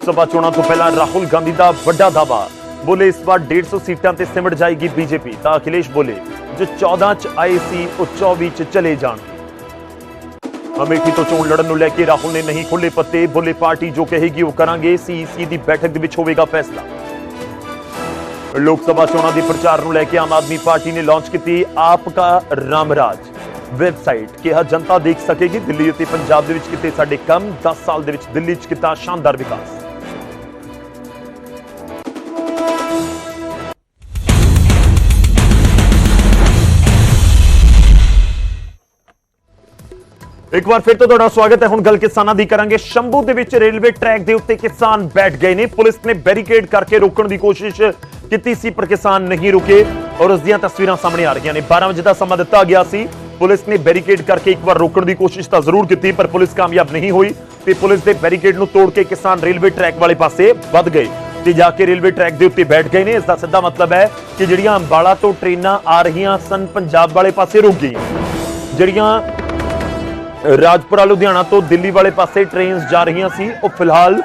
ਸਭਾ ਚੋਣਾਂ ਤੋਂ ਪਹਿਲਾਂ ਰਾਹੁਲ ਗਾਂਧੀ ਦਾ ਵੱਡਾ ਦਾਅਵਾ। ਬੋਲੇ, ਇਸ ਵਾਰ 150 ਸੀਟਾਂ ਤੇ ਸਿਮਟ ਜਾਏਗੀ ਬੀਜੇਪੀ। ਤਾਂ ਅਖਿਲੇਸ਼ ਬੋਲੇ, ਜੋ 14 ਚ ਆਏ ਸੀ, ਉਹ 24 ਚ ਚਲੇ ਜਾਣ। ਅਮੇਠੀ ਤੋਂ ਚੋਣ ਲੜਨ ਨੂੰ ਲੈ ਕੇ ਰਾਹੁਲ ਨੇ ਨਹੀਂ ਖੁੱਲੇ ਪੱਤੇ। ਬੋਲੇ, ਪਾਰਟੀ ਜੋ ਕਹੇਗੀ ਉਹ ਕਰਾਂਗੇ। ਸੀਈਸੀ ਦੀ ਬੈਠਕ ਦੇ ਵਿੱਚ ਹੋਵੇਗਾ ਫੈਸਲਾ। ਲੋਕ ਸਭਾ ਚੋਣਾਂ ਦੀ ਪ੍ਰਚਾਰ ਨੂੰ ਲੈ ਕੇ ਆਮ ਆਦਮੀ ਪਾਰਟੀ ਨੇ ਲਾਂਚ ਕੀਤੀ ਆਪ ਕਾ ਰਾਮਰਾਜ। ਵੈਬਸਾਈਟ ਕਿਹਾ, ਜਨਤਾ ਦੇਖ ਸਕੇਗੀ ਦਿੱਲੀ ਅਤੇ ਪੰਜਾਬ ਦੇ ਵਿੱਚ ਕਿਤੇ ਸਾਡੇ ਕੰਮ। 10 ਸਾਲ ਦੇ ਵਿੱਚ ਦਿੱਲੀ 'ਚ ਕੀਤਾ ਸ਼ਾਨਦਾਰ ਵਿਕਾਸ। ਇੱਕ ਵਾਰ ਫਿਰ ਤੋਂ ਤੁਹਾਡਾ ਸਵਾਗਤ ਹੈ। ਹੁਣ ਗੱਲ ਕਿਸਾਨਾਂ ਦੀ ਕਰਾਂਗੇ। ਸ਼ੰਭੂ ਦੇ ਵਿੱਚ ਰੇਲਵੇ ਟਰੈਕ ਦੇ ਉੱਤੇ ਕਿਸਾਨ ਬੈਠ ਗਏ ਨੇ। ਪੁਲਿਸ ਨੇ ਬੈਰੀਕੇਡ ਕਰਕੇ ਰੋਕਣ ਦੀ ਕੋਸ਼ਿਸ਼ ਕੀਤੀ ਸੀ, ਪਰ ਕਿਸਾਨ ਨਹੀਂ ਰੁਕੇ ਔਰ ਉਸ ਦੀਆਂ ਤਸਵੀਰਾਂ ਸਾਹਮਣੇ ਆ ਰਹੀਆਂ ਨੇ। 12 ਵਜੇ ਦਾ ਸਮਾਂ ਦਿੱਤਾ ਗਿਆ ਸੀ। ਪੁਲਿਸ ਨੇ ਬੈਰੀਕੇਡ ਕਰਕੇ ਇੱਕ ਵਾਰ ਰੋਕਣ ਦੀ ਕੋਸ਼ਿਸ਼ ਤਾਂ ਜ਼ਰੂਰ ਕੀਤੀ, ਪਰ ਪੁਲਿਸ ਕਾਮਯਾਬ ਨਹੀਂ ਹੋਈ ਤੇ ਪੁਲਿਸ ਦੇ ਬੈਰੀਕੇਡ ਨੂੰ ਤੋੜ ਕੇ ਕਿਸਾਨ ਰੇਲਵੇ ਟਰੈਕ ਵਾਲੇ ਪਾਸੇ ਵੱਧ ਗਏ ਤੇ ਜਾ ਕੇ ਰੇਲਵੇ ਟਰੈਕ ਦੇ ਉੱਤੇ ਬੈਠ ਗਏ ਨੇ। ਇਸ ਦਾ ਸਿੱਧਾ ਮਤਲਬ ਹੈ ਕਿ ਜਿਹੜੀਆਂ ਅੰਬਾਲਾ ਤੋਂ ਟ੍ਰੇਨਾਂ ਆ ਰਹੀਆਂ ਸਨ, ਪੰਜਾਬ ਵਾਲੇ ਪਾਸੇ ਰੁਕ ਗਈਆਂ। ਜਿਹੜੀਆਂ ਰਾਜਪੁਰਾ, ਲੁਧਿਆਣਾ ਤੋਂ ਦਿੱਲੀ ਵਾਲੇ ਪਾਸੇ ਟ੍ਰੇਨਸ ਜਾ ਰਹੀਆਂ ਸੀ। ਉਹ ਫਿਲਹਾਲ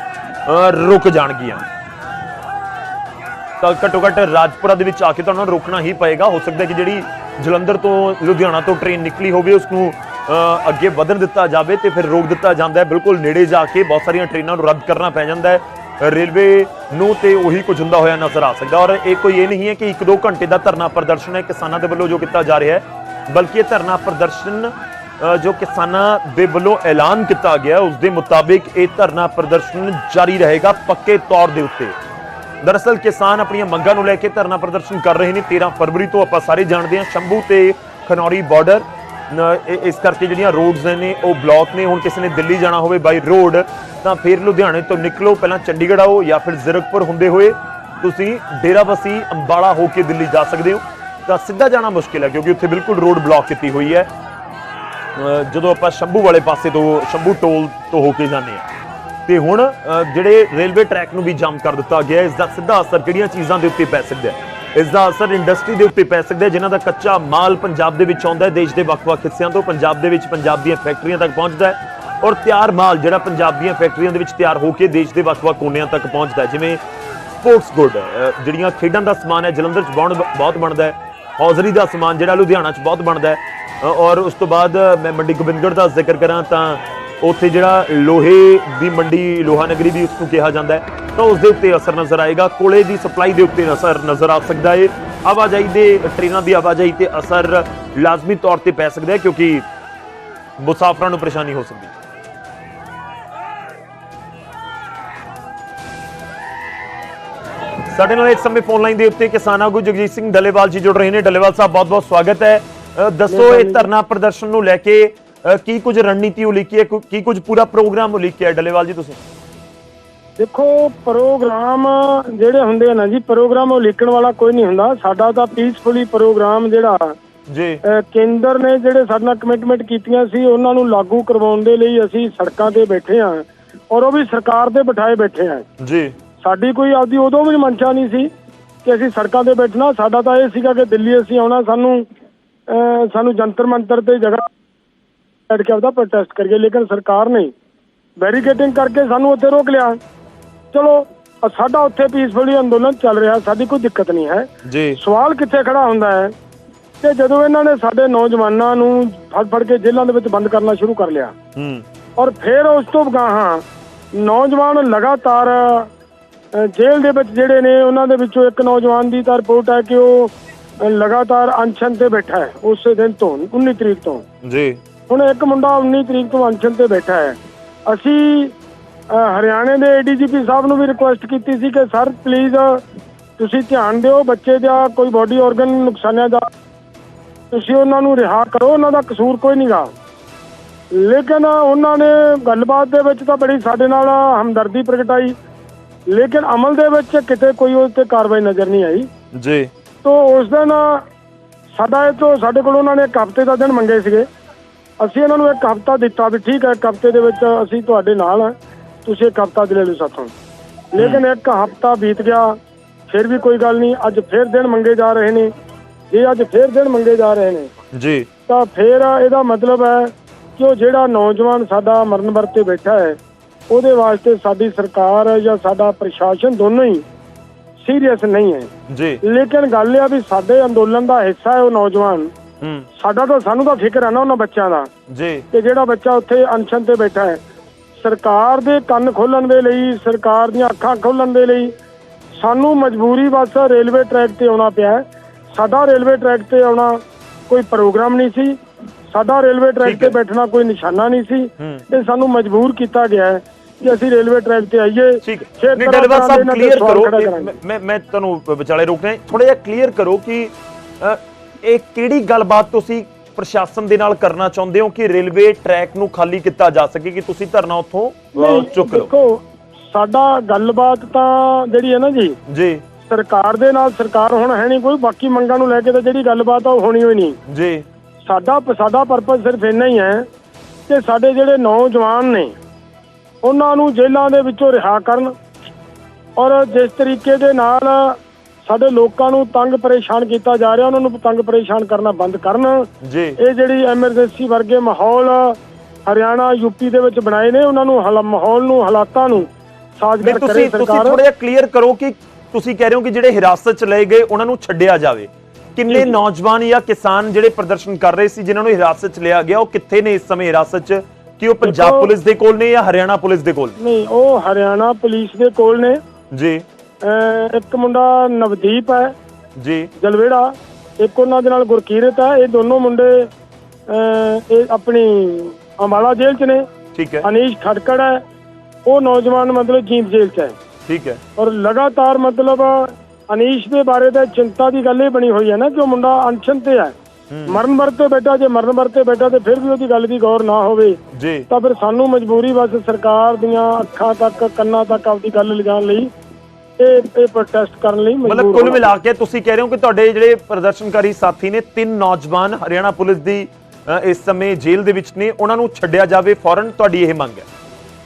ਰੁਕ ਜਾਣਗੀਆਂ। ਤਾਂ ਘੱਟੋ ਘੱਟ ਰਾਜਪੁਰਾ ਦੇ ਵਿੱਚ ਆ ਕੇ ਤੁਹਾਨੂੰ ਰੁਕਣਾ ਹੀ ਪਏਗਾ। ਹੋ ਸਕਦਾ ਕਿ ਜਿਹੜੀ ਜਲੰਧਰ ਤੋਂ ਲੁਧਿਆਣਾ ਤੋਂ ਟ੍ਰੇਨ ਨਿਕਲੀ ਹੋਵੇ ਉਸ ਨੂੰ ਅੱਗੇ ਵਧਣ ਦਿੱਤਾ ਜਾਵੇ ਤੇ ਫਿਰ ਰੋਕ ਦਿੱਤਾ ਜਾਂਦਾ ਹੈ। ਬਿਲਕੁਲ ਨੇੜੇ ਜਾ ਕੇ ਬਹੁਤ ਸਾਰੀਆਂ ਟ੍ਰੇਨਾਂ ਨੂੰ ਰੱਦ ਕਰਨਾ ਪੈ ਜਾਂਦਾ ਹੈ। ਰੇਲਵੇ ਨੂੰ ਤੇ ਉਹੀ ਕੁਝ ਹੁੰਦਾ ਹੋਇਆ ਨਜ਼ਰ ਆ ਸਕਦਾ। ਔਰ ਇਹ ਕੋਈ ਇਹ ਨਹੀਂ ਹੈ ਕਿ 1-2 ਘੰਟੇ ਦਾ ਧਰਨਾ ਪ੍ਰਦਰਸ਼ਨ ਹੈ ਕਿਸਾਨਾਂ ਦੇ ਵੱਲੋਂ ਜੋ ਕੀਤਾ ਜਾ ਰਿਹਾ ਹੈ। ਬਲਕਿ ਇਹ ਧਰਨਾ ਪ੍ਰਦਰਸ਼ਨ ਜੋ ਕਿਸਾਨਾਂ ਦੇ ਵੱਲੋਂ ਐਲਾਨ ਕੀਤਾ ਗਿਆ, ਉਸ ਦੇ ਮੁਤਾਬਿਕ ਇਹ ਧਰਨਾ ਪ੍ਰਦਰਸ਼ਨ ਜਾਰੀ ਰਹੇਗਾ ਪੱਕੇ ਤੌਰ ਦੇ ਉੱਤੇ। ਦਰਅਸਲ ਕਿਸਾਨ ਆਪਣੀਆਂ ਮੰਗਾਂ ਨੂੰ ਲੈ ਕੇ ਧਰਨਾ ਪ੍ਰਦਰਸ਼ਨ ਕਰ ਰਹੇ ਨੇ। 13 ਫਰਵਰੀ ਤੋਂ ਆਪਾਂ ਸਾਰੇ ਜਾਣਦੇ ਹਾਂ, ਸ਼ੰਭੂ ਤੇ ਖਨੌਰੀ ਬਾਰਡਰ ਇਸ ਕਰਕੇ ਜਿਹੜੀਆਂ ਰੋਡਸ ਨੇ ਉਹ ਬਲੌਕ ਨੇ। ਹੁਣ ਕਿਸੇ ਨੇ ਦਿੱਲੀ ਜਾਣਾ ਹੋਵੇ ਬਾਈ ਰੋਡ ਤਾਂ ਫਿਰ ਲੁਧਿਆਣੇ ਤੋਂ ਨਿਕਲੋ, ਪਹਿਲਾਂ ਚੰਡੀਗੜ੍ਹ ਆਓ ਜਾਂ ਫਿਰ ਜ਼ੀਰਕਪੁਰ ਹੁੰਦੇ ਹੋਏ ਤੁਸੀਂ ਡੇਰਾਬੱਸੀ ਅੰਬਾਲਾ ਹੋ ਕੇ ਦਿੱਲੀ ਜਾ ਸਕਦੇ ਹੋ। ਤਾਂ ਸਿੱਧਾ ਜਾਣਾ ਮੁਸ਼ਕਿਲ ਹੈ, ਕਿਉਂਕਿ ਉੱਥੇ ਬਿਲਕੁਲ ਰੋਡ ਬਲੌਕ ਕੀਤੀ ਹੋਈ ਹੈ। ਜਦੋਂ ਆਪਾਂ ਸ਼ੰਭੂ ਵਾਲੇ ਪਾਸੇ ਤੋਂ, ਸ਼ੰਭੂ ਟੋਲ ਤੋਂ ਹੋ ਕੇ ਜਾਂਦੇ ਆ ਤੇ ਹੁਣ ਜਿਹੜੇ ਰੇਲਵੇ ਟਰੈਕ ਨੂੰ ਵੀ ਜਾਮ ਕਰ ਦਿੱਤਾ ਗਿਆ ਹੈ। ਇਸ ਦਾ ਸਿੱਧਾ ਅਸਰ ਕਿਹੜੀਆਂ ਚੀਜ਼ਾਂ ਦੇ ਉੱਤੇ ਪੈ ਸਕਦਾ ਹੈ ਇਸ ਦਾ ਅਸਰ ਇੰਡਸਟਰੀ ਦੇ ਉੱਤੇ ਪੈ ਸਕਦਾ ਹੈ, ਜਿਨ੍ਹਾਂ ਦਾ ਕੱਚਾ ਮਾਲ ਪੰਜਾਬ ਦੇ ਵਿੱਚ ਆਉਂਦਾ ਹੈ, ਦੇਸ਼ ਦੇ ਵੱਖ-ਵੱਖ ਹਿੱਸਿਆਂ ਤੋਂ ਪੰਜਾਬ ਦੇ ਵਿੱਚ ਪੰਜਾਬ ਦੀਆਂ ਫੈਕਟਰੀਆਂ ਤੱਕ ਪਹੁੰਚਦਾ ਹੈ ਔਰ ਤਿਆਰ ਮਾਲ ਜਿਹੜਾ ਪੰਜਾਬ ਦੀਆਂ ਫੈਕਟਰੀਆਂ ਦੇ ਵਿੱਚ ਤਿਆਰ ਹੋ ਕੇ ਦੇਸ਼ ਦੇ ਵੱਖ-ਵੱਖ ਕੋਨਿਆਂ ਤੱਕ ਪਹੁੰਚਦਾ ਹੈ, ਜਿਵੇਂ ਸਪੋਰਟਸ ਗੁੱਡ ਜਿਹੜੀਆਂ ਖੇਡਾਂ ਦਾ ਸਮਾਨ ਹੈ, ਜਲੰਧਰ 'ਚ ਬਹੁਤ ਬਹੁਤ ਬਣਦਾ ਹੈ ਹੌਜ਼ਰੀ ਦਾ ਸਮਾਨ ਜਿਹੜਾ ਲੁਧਿਆਣਾ 'ਚ ਬਹੁਤ ਬਣਦਾ ਹੈ। ਔਰ ਉਸ ਤੋਂ ਬਾਅਦ ਮੈਂ ਮੰਡੀ ਗੋਬਿੰਦਗੜ੍ਹ ਦਾ ਜ਼ਿਕਰ ਕਰਾਂ ਤਾਂ ਉੱਥੇ ਜਿਹੜਾ ਲੋਹੇ ਦੀ ਮੰਡੀ, ਲੋਹਾ ਨਗਰੀ ਵੀ ਉਸ ਨੂੰ ਕਿਹਾ ਜਾਂਦਾ ਹੈ। ਤਾਂ ਉਸ ਦੇ ਉੱਤੇ ਅਸਰ ਨਜ਼ਰ ਆਏਗਾ। ਕੋਲੇ ਦੀ ਸਪਲਾਈ ਦੇ ਉੱਤੇ ਅਸਰ ਨਜ਼ਰ ਆ ਸਕਦਾ ਹੈ ਆਵਾਜਾਈ ਦੇ, ਟ੍ਰੇਨਾਂ ਦੀ ਆਵਾਜਾਈ ਤੇ ਅਸਰ ਲਾਜ਼ਮੀ ਤੌਰ ਤੇ ਪੈ ਸਕਦਾ ਹੈ ਕਿਉਂਕਿ ਮੁਸਾਫਰਾਂ ਨੂੰ ਪਰੇਸ਼ਾਨੀ ਹੋ ਸਕਦੀ ਹੈ। ਸਾਡੇ ਨਾਲ ਇਸ ਸਮੇਂ ਫੋਨ ਲਾਈਨ ਦੇ ਉੱਤੇ ਕਿਸਾਨ ਆਗੂ ਜਗਜੀਤ ਸਿੰਘ ਡੱਲੇਵਾਲ ਜੀ ਜੁੜ ਰਹੇ ਨੇ। ਡੱਲੇਵਾਲ ਸਾਹਿਬ ਬਹੁਤ-ਬਹੁਤ ਸਵਾਗਤ ਹੈ। ਦੱਸੋ ਇਹ ਧਰਨਾ ਪ੍ਰਦਰਸ਼ਨ ਨੂੰ ਲੈ ਕੇ ਕੀ ਕੁਝ ਰਣਨੀਤੀ ਉਲੀਕੀ ਹੈ ਕੁ- ਕੁਝ ਪੂਰਾ ਪ੍ਰੋਗਰਾਮ ਉਲੀਕਿਆ ਡੱਲੇਵਾਲ ਜੀ ਤੁਸੀਂ। ਦੇਖੋ ਪ੍ਰੋਗਰਾਮ ਜਿਹੜੇ ਹੁੰਦੇ ਆ ਨਾ ਜੀ ਪ੍ਰੋਗਰਾਮ ਉਹ ਲਿਖਣ ਵਾਲਾ ਕੋਈ ਨਹੀਂ ਹੁੰਦਾ। ਸਾਡਾ ਤਾਂ ਪੀਸਫੁਲੀ ਪ੍ਰੋਗਰਾਮ ਜਿਹੜਾ ਜੀ। ਕੇਂਦਰ ਨੇ ਜਿਹੜੇ ਸਾਡੇ ਨਾਲ ਕਮਿਟਮੈਂਟ ਕੀਤੀਆਂ ਸੀ ਉਹਨਾਂ ਨੂੰ ਲਾਗੂ ਕਰਵਾਉਣ ਦੇ ਲਈ ਅਸੀਂ ਸੜਕਾਂ ਤੇ ਬੈਠੇ ਹਾਂ ਔਰ ਉਹ ਵੀ ਸਰਕਾਰ ਦੇ ਬਿਠਾਏ ਬੈਠੇ ਹਾਂ। ਜੀ। ਸਾਡੀ ਕੋਈ ਆਪਦੀ ਉਦੋਂ ਵੀ ਮਨਸ਼ਾ ਨਹੀਂ ਸੀ ਕਿ ਅਸੀਂ ਸੜਕਾਂ ਤੇ ਬੈਠਣਾ। ਸਾਡਾ ਤਾਂ ਇਹ ਸੀਗਾ ਕਿ ਦਿੱਲੀ ਅਸੀਂ ਆਉਣਾ ਸਾਨੂੰ ਸਾਨੂੰ ਜੰਤਰ ਮੰਤਰ ਤੇ ਜਗ੍ਹਾ ਬੈਠ ਕੇ ਆਪਦਾ ਪ੍ਰੋਟੈਸਟ ਕਰੀਏ ਲੇਕਿਨ ਸਰਕਾਰ ਨੇ ਬੈਰੀਕੇਡਿੰਗ ਕਰਕੇ ਸਾਨੂੰ ਉੱਥੇ ਰੋਕ ਲਿਆ। ਚਲੋ ਸਾਡਾ ਉੱਥੇ ਪੀਸਫੁਲੀ ਅੰਦੋਲਨ ਚੱਲ ਰਿਹਾ ਸਾਡੀ ਕੋਈ ਦਿੱਕਤ ਨਹੀਂ ਹੈ। ਜੀ। ਸਵਾਲ ਕਿੱਥੇ ਖੜਾ ਹੁੰਦਾ ਹੈ? ਕਿ ਜਦੋਂ ਇਹਨਾਂ ਨੇ ਸਾਡੇ ਨੌਜਵਾਨਾਂ ਨੂੰ ਫੜ ਫੜ ਕੇ ਜੇਲ੍ਹਾਂ ਦੇ ਵਿੱਚ ਬੰਦ ਕਰਨਾ ਸ਼ੁਰੂ ਕਰ ਲਿਆ। ਹੂੰ। ਔਰ ਫਿਰ ਉਸ ਤੋਂ ਗਾਹਾਂ ਨੌਜਵਾਨ ਲਗਾਤਾਰ ਜੇਲ੍ਹ ਦੇ ਵਿੱਚ ਜਿਹੜੇ ਨੇ ਉਹਨਾਂ ਦੇ ਵਿੱਚੋਂ ਇੱਕ ਨੌਜਵਾਨ ਦੀ ਤਾਂ ਰਿਪੋਰਟ ਹੈ ਕਿ ਉਹ ਲਗਾਤਾਰ ਅਨਸ਼ਨ ਤੇ ਬੈਠਾ ਹੈ ਉਸੇ ਦਿਨ ਤੋਂ 19 ਤਰੀਕ ਤੋਂ। ਜੀ। ਹੁਣ ਇੱਕ ਮੁੰਡਾ 19 ਤਰੀਕ ਤੋਂ ਅਨਸ਼ਨ ਤੇ ਬੈਠਾ ਹੈ। ਅਸੀਂ ਹਰਿਆਣੇ ਦੇ ਏਡੀਜੀਪੀ ਸਾਹਿਬ ਨੂੰ ਵੀ ਰਿਕੁਐਸਟ ਕੀਤੀ ਸੀ ਕਿ ਸਰ ਪਲੀਜ਼ ਤੁਸੀਂ ਧਿਆਨ ਦਿਓ ਬੱਚੇ ਦਾ ਕੋਈ ਬਾਡੀ ਆਰਗਨ ਨੁਕਸਾਨਿਆ ਦਾ ਤੁਸੀਂ ਉਹਨਾਂ ਨੂੰ ਰਿਹਾ ਕਰੋ ਉਹਨਾਂ ਦਾ ਕਸੂਰ ਕੋਈ ਨਹੀਂਗਾ ਲੇਕਿਨ ਉਹਨਾਂ ਨੇ ਗੱਲਬਾਤ ਦੇ ਵਿੱਚ ਤਾਂ ਬੜੀ ਸਾਡੇ ਨਾਲ ਹਮਦਰਦੀ ਪ੍ਰਗਟਾਈ। ਲੇਕਿਨ ਅਮਲ ਦੇ ਵਿੱਚ ਕਿਤੇ ਕੋਈ ਉਸ ਤੇ ਕਾਰਵਾਈ ਨਜ਼ਰ ਨਹੀਂ ਆਈ। ਜੀ। ਤੋ ਉਸ ਦਿਨ ਸਾਡਾ ਇਹ ਤੋਂ ਸਾਡੇ ਕੋਲ ਉਹਨਾਂ ਨੇ ਇੱਕ ਹਫ਼ਤੇ ਦਾ ਦਿਨ ਮੰਗੇ ਸੀਗੇ। ਅਸੀਂ ਇਹਨਾਂ ਨੂੰ ਇੱਕ ਹਫ਼ਤਾ ਦਿੱਤਾ ਵੀ ਠੀਕ ਹੈ ਇੱਕ ਹਫ਼ਤੇ ਦੇ ਵਿੱਚ ਅਸੀਂ ਤੁਹਾਡੇ ਨਾਲ ਹਾਂ ਤੁਸੀਂ ਇੱਕ ਹਫ਼ਤਾ ਦੇ ਲੈ ਲਓ ਸਾਥੋਂ। ਲੇਕਿਨ ਇੱਕ ਹਫ਼ਤਾ ਬੀਤ ਗਿਆ ਫਿਰ ਵੀ ਕੋਈ ਗੱਲ ਨਹੀਂ ਅੱਜ ਫਿਰ ਦਿਨ ਮੰਗੇ ਜਾ ਰਹੇ ਨੇ। ਜੇ ਅੱਜ ਫਿਰ ਦਿਨ ਮੰਗੇ ਜਾ ਰਹੇ ਨੇ ਜੀ। ਤਾਂ ਫਿਰ ਇਹਦਾ ਮਤਲਬ ਹੈ ਕਿ ਉਹ ਜਿਹੜਾ ਨੌਜਵਾਨ ਸਾਡਾ ਮਰਨ ਵਰਤੇ ਬੈਠਾ ਹੈ ਉਹਦੇ ਵਾਸਤੇ ਸਾਡੀ ਸਰਕਾਰ ਜਾਂ ਸਾਡਾ ਪ੍ਰਸ਼ਾਸਨ ਦੋਨੋਂ ਹੀ ਸੀਰੀਅਸ ਨਹੀਂ ਹੈ। ਜੀ। ਲੇਕਿਨ ਗੱਲ ਇਹ ਆ ਵੀ ਸਾਡੇ ਅੰਦੋਲਨ ਦਾ ਹਿੱਸਾ ਹੈ ਉਹ ਨੌਜਵਾਨ। ਹੂੰ। ਸਾਡਾ ਤਾਂ ਸਾਨੂੰ ਤਾਂ ਫਿਕਰ ਹੈ ਨਾ ਉਹਨਾਂ ਬੱਚਿਆਂ ਦਾ। ਜੀ। ਕਿ ਜਿਹੜਾ ਬੱਚਾ ਉੱਥੇ ਅਨਸ਼ਨ ਤੇ ਬੈਠਾ ਹੈ ਸਰਕਾਰ ਦੇ ਕੰਨ ਖੋਲਣ ਦੇ ਲਈ ਸਰਕਾਰ ਦੀਆਂ ਅੱਖਾਂ ਖੋਲਣ ਦੇ ਲਈ ਸਾਨੂੰ ਮਜਬੂਰੀ ਬਸ ਰੇਲਵੇ ਟਰੈਕ ਤੇ ਆਉਣਾ ਪਿਆ। ਸਾਡਾ ਰੇਲਵੇ ਟਰੈਕ ਤੇ ਆਉਣਾ ਕੋਈ ਪ੍ਰੋਗਰਾਮ ਨਹੀਂ ਸੀ। ਸਾਡਾ ਰੇਲਵੇ ਟਰੈਕ। ਤੇ ਬੈਠਣਾ ਕੋਈ ਨਿਸ਼ਾਨਾ ਨਹੀਂ ਸੀ। ਇਹ ਸਾਨੂੰ ਮਜਬੂਰ ਕੀਤਾ ਗਿਆ ਹੈ। ਕਿ ਅਸੀਂ ਰੇਲਵੇ ਟਰੈਕ ਤੇ ਆਈਏ ਠੀਕ। ਨਹੀਂ ਤਰ੍ਹਾਂ ਸਾਹਿਬ ਕਲੀਅਰ ਕਰੋ। ਮੈਂ- ਮੈਂ ਤੁਹਾਨੂੰ ਵਿਚਾਲੇ ਰੋਕ ਰਿਹਾ। ਥੋੜਾ ਜਿਹਾ ਕਲੀਅਰ ਕਰੋ ਕਿ ਇਹ ਕਿਹੜੀ ਗੱਲਬਾਤ ਤੁਸੀਂ ਪ੍ਰਸ਼ਾਸਨ ਦੇ ਨਾਲ ਕਰਨਾ ਚਾਹੁੰਦੇ ਹੋ ਕਿ ਰੇਲਵੇ ਟਰੈਕ ਨੂੰ ਖਾਲੀ ਕੀਤਾ ਜਾ ਸਕੇ ਕਿ ਤੁਸੀਂ ਧਰਨਾ ਉੱਥੋਂ ਚੁੱਕ ਲਓ? ਦੇਖੋ ਸਾਡਾ ਗੱਲਬਾਤ ਤਾਂ ਜਿਹੜੀ ਹੈ ਨਾ ਜੀ ਜੀ। ਸਰਕਾਰ ਦੇ ਨਾਲ ਸਰਕਾਰ ਹੁਣ ਹੈ ਨਹੀਂ ਕੋਈ ਬਾਕੀ ਮੰਗਾਂ ਨੂੰ ਲੈ ਕੇ ਤਾਂ ਜਿਹੜੀ ਗੱਲਬਾਤ ਆ ਉਹ ਹੋਣੀ ਹੋਈ ਨਹੀਂ। ਜੀ। ਸਾਡਾ ਸਾਡਾ ਪਰਪਸ ਸਿਰਫ ਇੰਨਾ ਹੀ ਹੈ ਕਿ ਸਾਡੇ ਜਿਹੜੇ ਨੌਜਵਾਨ ਨੇ ਉਹਨਾਂ ਨੂੰ ਜੇਲ੍ਹਾਂ ਦੇ ਵਿੱਚੋਂ ਰਿਹਾ ਕਰਨ ਔਰ ਜਿਸ ਤਰੀਕੇ ਦੇ ਨਾਲ ਸਾਡੇ ਲੋਕਾਂ ਨੂੰ ਤੰਗ ਪਰੇਸ਼ਾਨ ਕੀਤਾ ਜਾ ਰਿਹਾ ਉਹਨਾਂ ਨੂੰ ਤੰਗ ਪਰੇਸ਼ਾਨ ਕਰਨਾ ਬੰਦ ਕਰਨ। ਜੀ। ਇਹ ਜਿਹੜੀ ਐਮਰਜੈਂਸੀ ਵਰਗੇ ਮਾਹੌਲ ਹਰਿਆਣਾ ਯੂਪੀ ਦੇ ਵਿੱਚ ਬਣਾਏ ਨੇ ਉਹਨਾਂ ਨੂੰ ਹਾਲਾ- ਮਾਹੌਲ ਨੂੰ ਹਾਲਾਤਾਂ ਨੂੰ ਸਾਜ਼ਗਰ ਕਰੇ ਤੁਸੀਂ ਤੁਸੀਂ ਸਰਕਾਰ। ਥੋੜਾ ਜਿਹਾ ਕਲੀਅਰ ਕਰੋ ਕਿ ਤੁਸੀਂ ਕਹਿ ਰਹੇ ਹੋ ਕਿ ਜਿਹੜੇ ਹਿਰਾਸਤ ਚ ਲਏ ਗਏ ਉਹਨਾਂ ਨੂੰ ਛੱਡਿਆ ਜਾਵੇ। ਕਿੰਨੇ ਨੌਜਵਾਨ ਜਾਂ ਕਿਸਾਨ ਜਿਹੜੇ ਪ੍ਰਦਰਸ਼ਨ ਕਰ ਰਹੇ ਸੀ ਜਿਨ੍ਹਾਂ ਨੂੰ ਹਿਰਾਸਤ ਚ ਲਿਆ ਗਿਆ ਉਹ ਕਿੱਥੇ ਨੇ ਇਸ ਸਮੇਂ ਹਿਰਾਸਤ ਚ? ਕਿ ਉਹ ਪੰਜਾਬ ਪੁਲਿਸ ਦੇ ਕੋਲ ਨੇ ਜਾਂ ਹਰਿਆਣਾ ਪੁਲਿਸ ਦੇ ਕੋਲ? ਨਹੀਂ ਉਹ ਹਰਿਆਣਾ ਪੁਲਿਸ ਦੇ ਕੋਲ ਨੇ। ਜੀ। ਇੱਕ ਮੁੰਡਾ ਨਵਦੀਪ ਹੈ। ਜੀ। ਜਲਵੇੜਾ। ਇੱਕ ਉਹਨਾਂ ਦੇ ਨਾਲ ਗੁਰਕੀਰਤ ਹੈ। ਇਹ ਦੋਨੋਂ ਮੁੰਡੇ ਇਹ ਆਪਣੀ ਅੰਬਾਲਾ ਜੇਲ੍ਹ 'ਚ ਨੇ। ਠੀਕ ਹੈ। ਅਨੀਸ਼ ਖੜਕੜ ਹੈ। ਉਹ ਨੌਜਵਾਨ ਮਤਲਬ ਜੀਂਦ ਜੇਲ੍ਹ 'ਚ ਹੈ। ਠੀਕ ਹੈ। ਔਰ ਲਗਾਤਾਰ ਮਤਲਬ ਅਨੀਸ਼ ਦੇ ਬਾਰੇ ਤਾਂ ਚਿੰਤਾ ਦੀ ਗੱਲ ਇਹ ਬਣੀ ਹੋਈ ਹੈ ਨਾ ਕਿ ਉਹ ਮੁੰਡਾ ਅਨਸ਼ਨ ਤੇ ਹੈ। ਮਰਨ ਵਰਤੇ ਬੈਠਾ ਜੇ ਮਰਨ ਵਰਤੇ ਬੈਠਾ ਤੇ ਫਿਰ ਵੀ ਉਹਦੀ ਗੱਲ ਦੀ ਗੌਰ ਨਾ ਹੋਵੇ ਜੀ। ਤਾਂ ਫਿਰ ਸਾਨੂੰ ਮਜਬੂਰੀ ਬਸ ਸਰਕਾਰ ਦੀਆਂ ਅੱਖਾਂ ਤੱਕ ਕੰਨਾਂ ਤੱਕ ਆਪਦੀ ਗੱਲ ਲਿਜਾਣ ਲਈ ਇਹ ਇਹ ਪ੍ਰੋਟੈਸਟ ਕਰਨ ਲਈ ਮਤਲਬ ਮਜਬੂਰ ਕੁੱਲ ਹੋਣਾ। ਮਿਲਾ ਕੇ ਤੁਸੀਂ ਕਹਿ ਰਹੇ ਹੋ ਕਿ ਤੁਹਾਡੇ ਜਿਹੜੇ ਪ੍ਰਦਰਸ਼ਨਕਾਰੀ ਸਾਥੀ ਨੇ ਤਿੰਨ ਨੌਜਵਾਨ ਹਰਿਆਣਾ ਪੁਲਿਸ ਦੀ ਇਸ ਸਮੇਂ ਜੇਲ੍ਹ ਦੇ ਵਿੱਚ ਨੇ ਉਹਨਾਂ ਨੂੰ ਛੱਡਿਆ ਜਾਵੇ ਫੌਰਨ ਤੁਹਾਡੀ ਇਹ ਮੰਗ ਹੈ?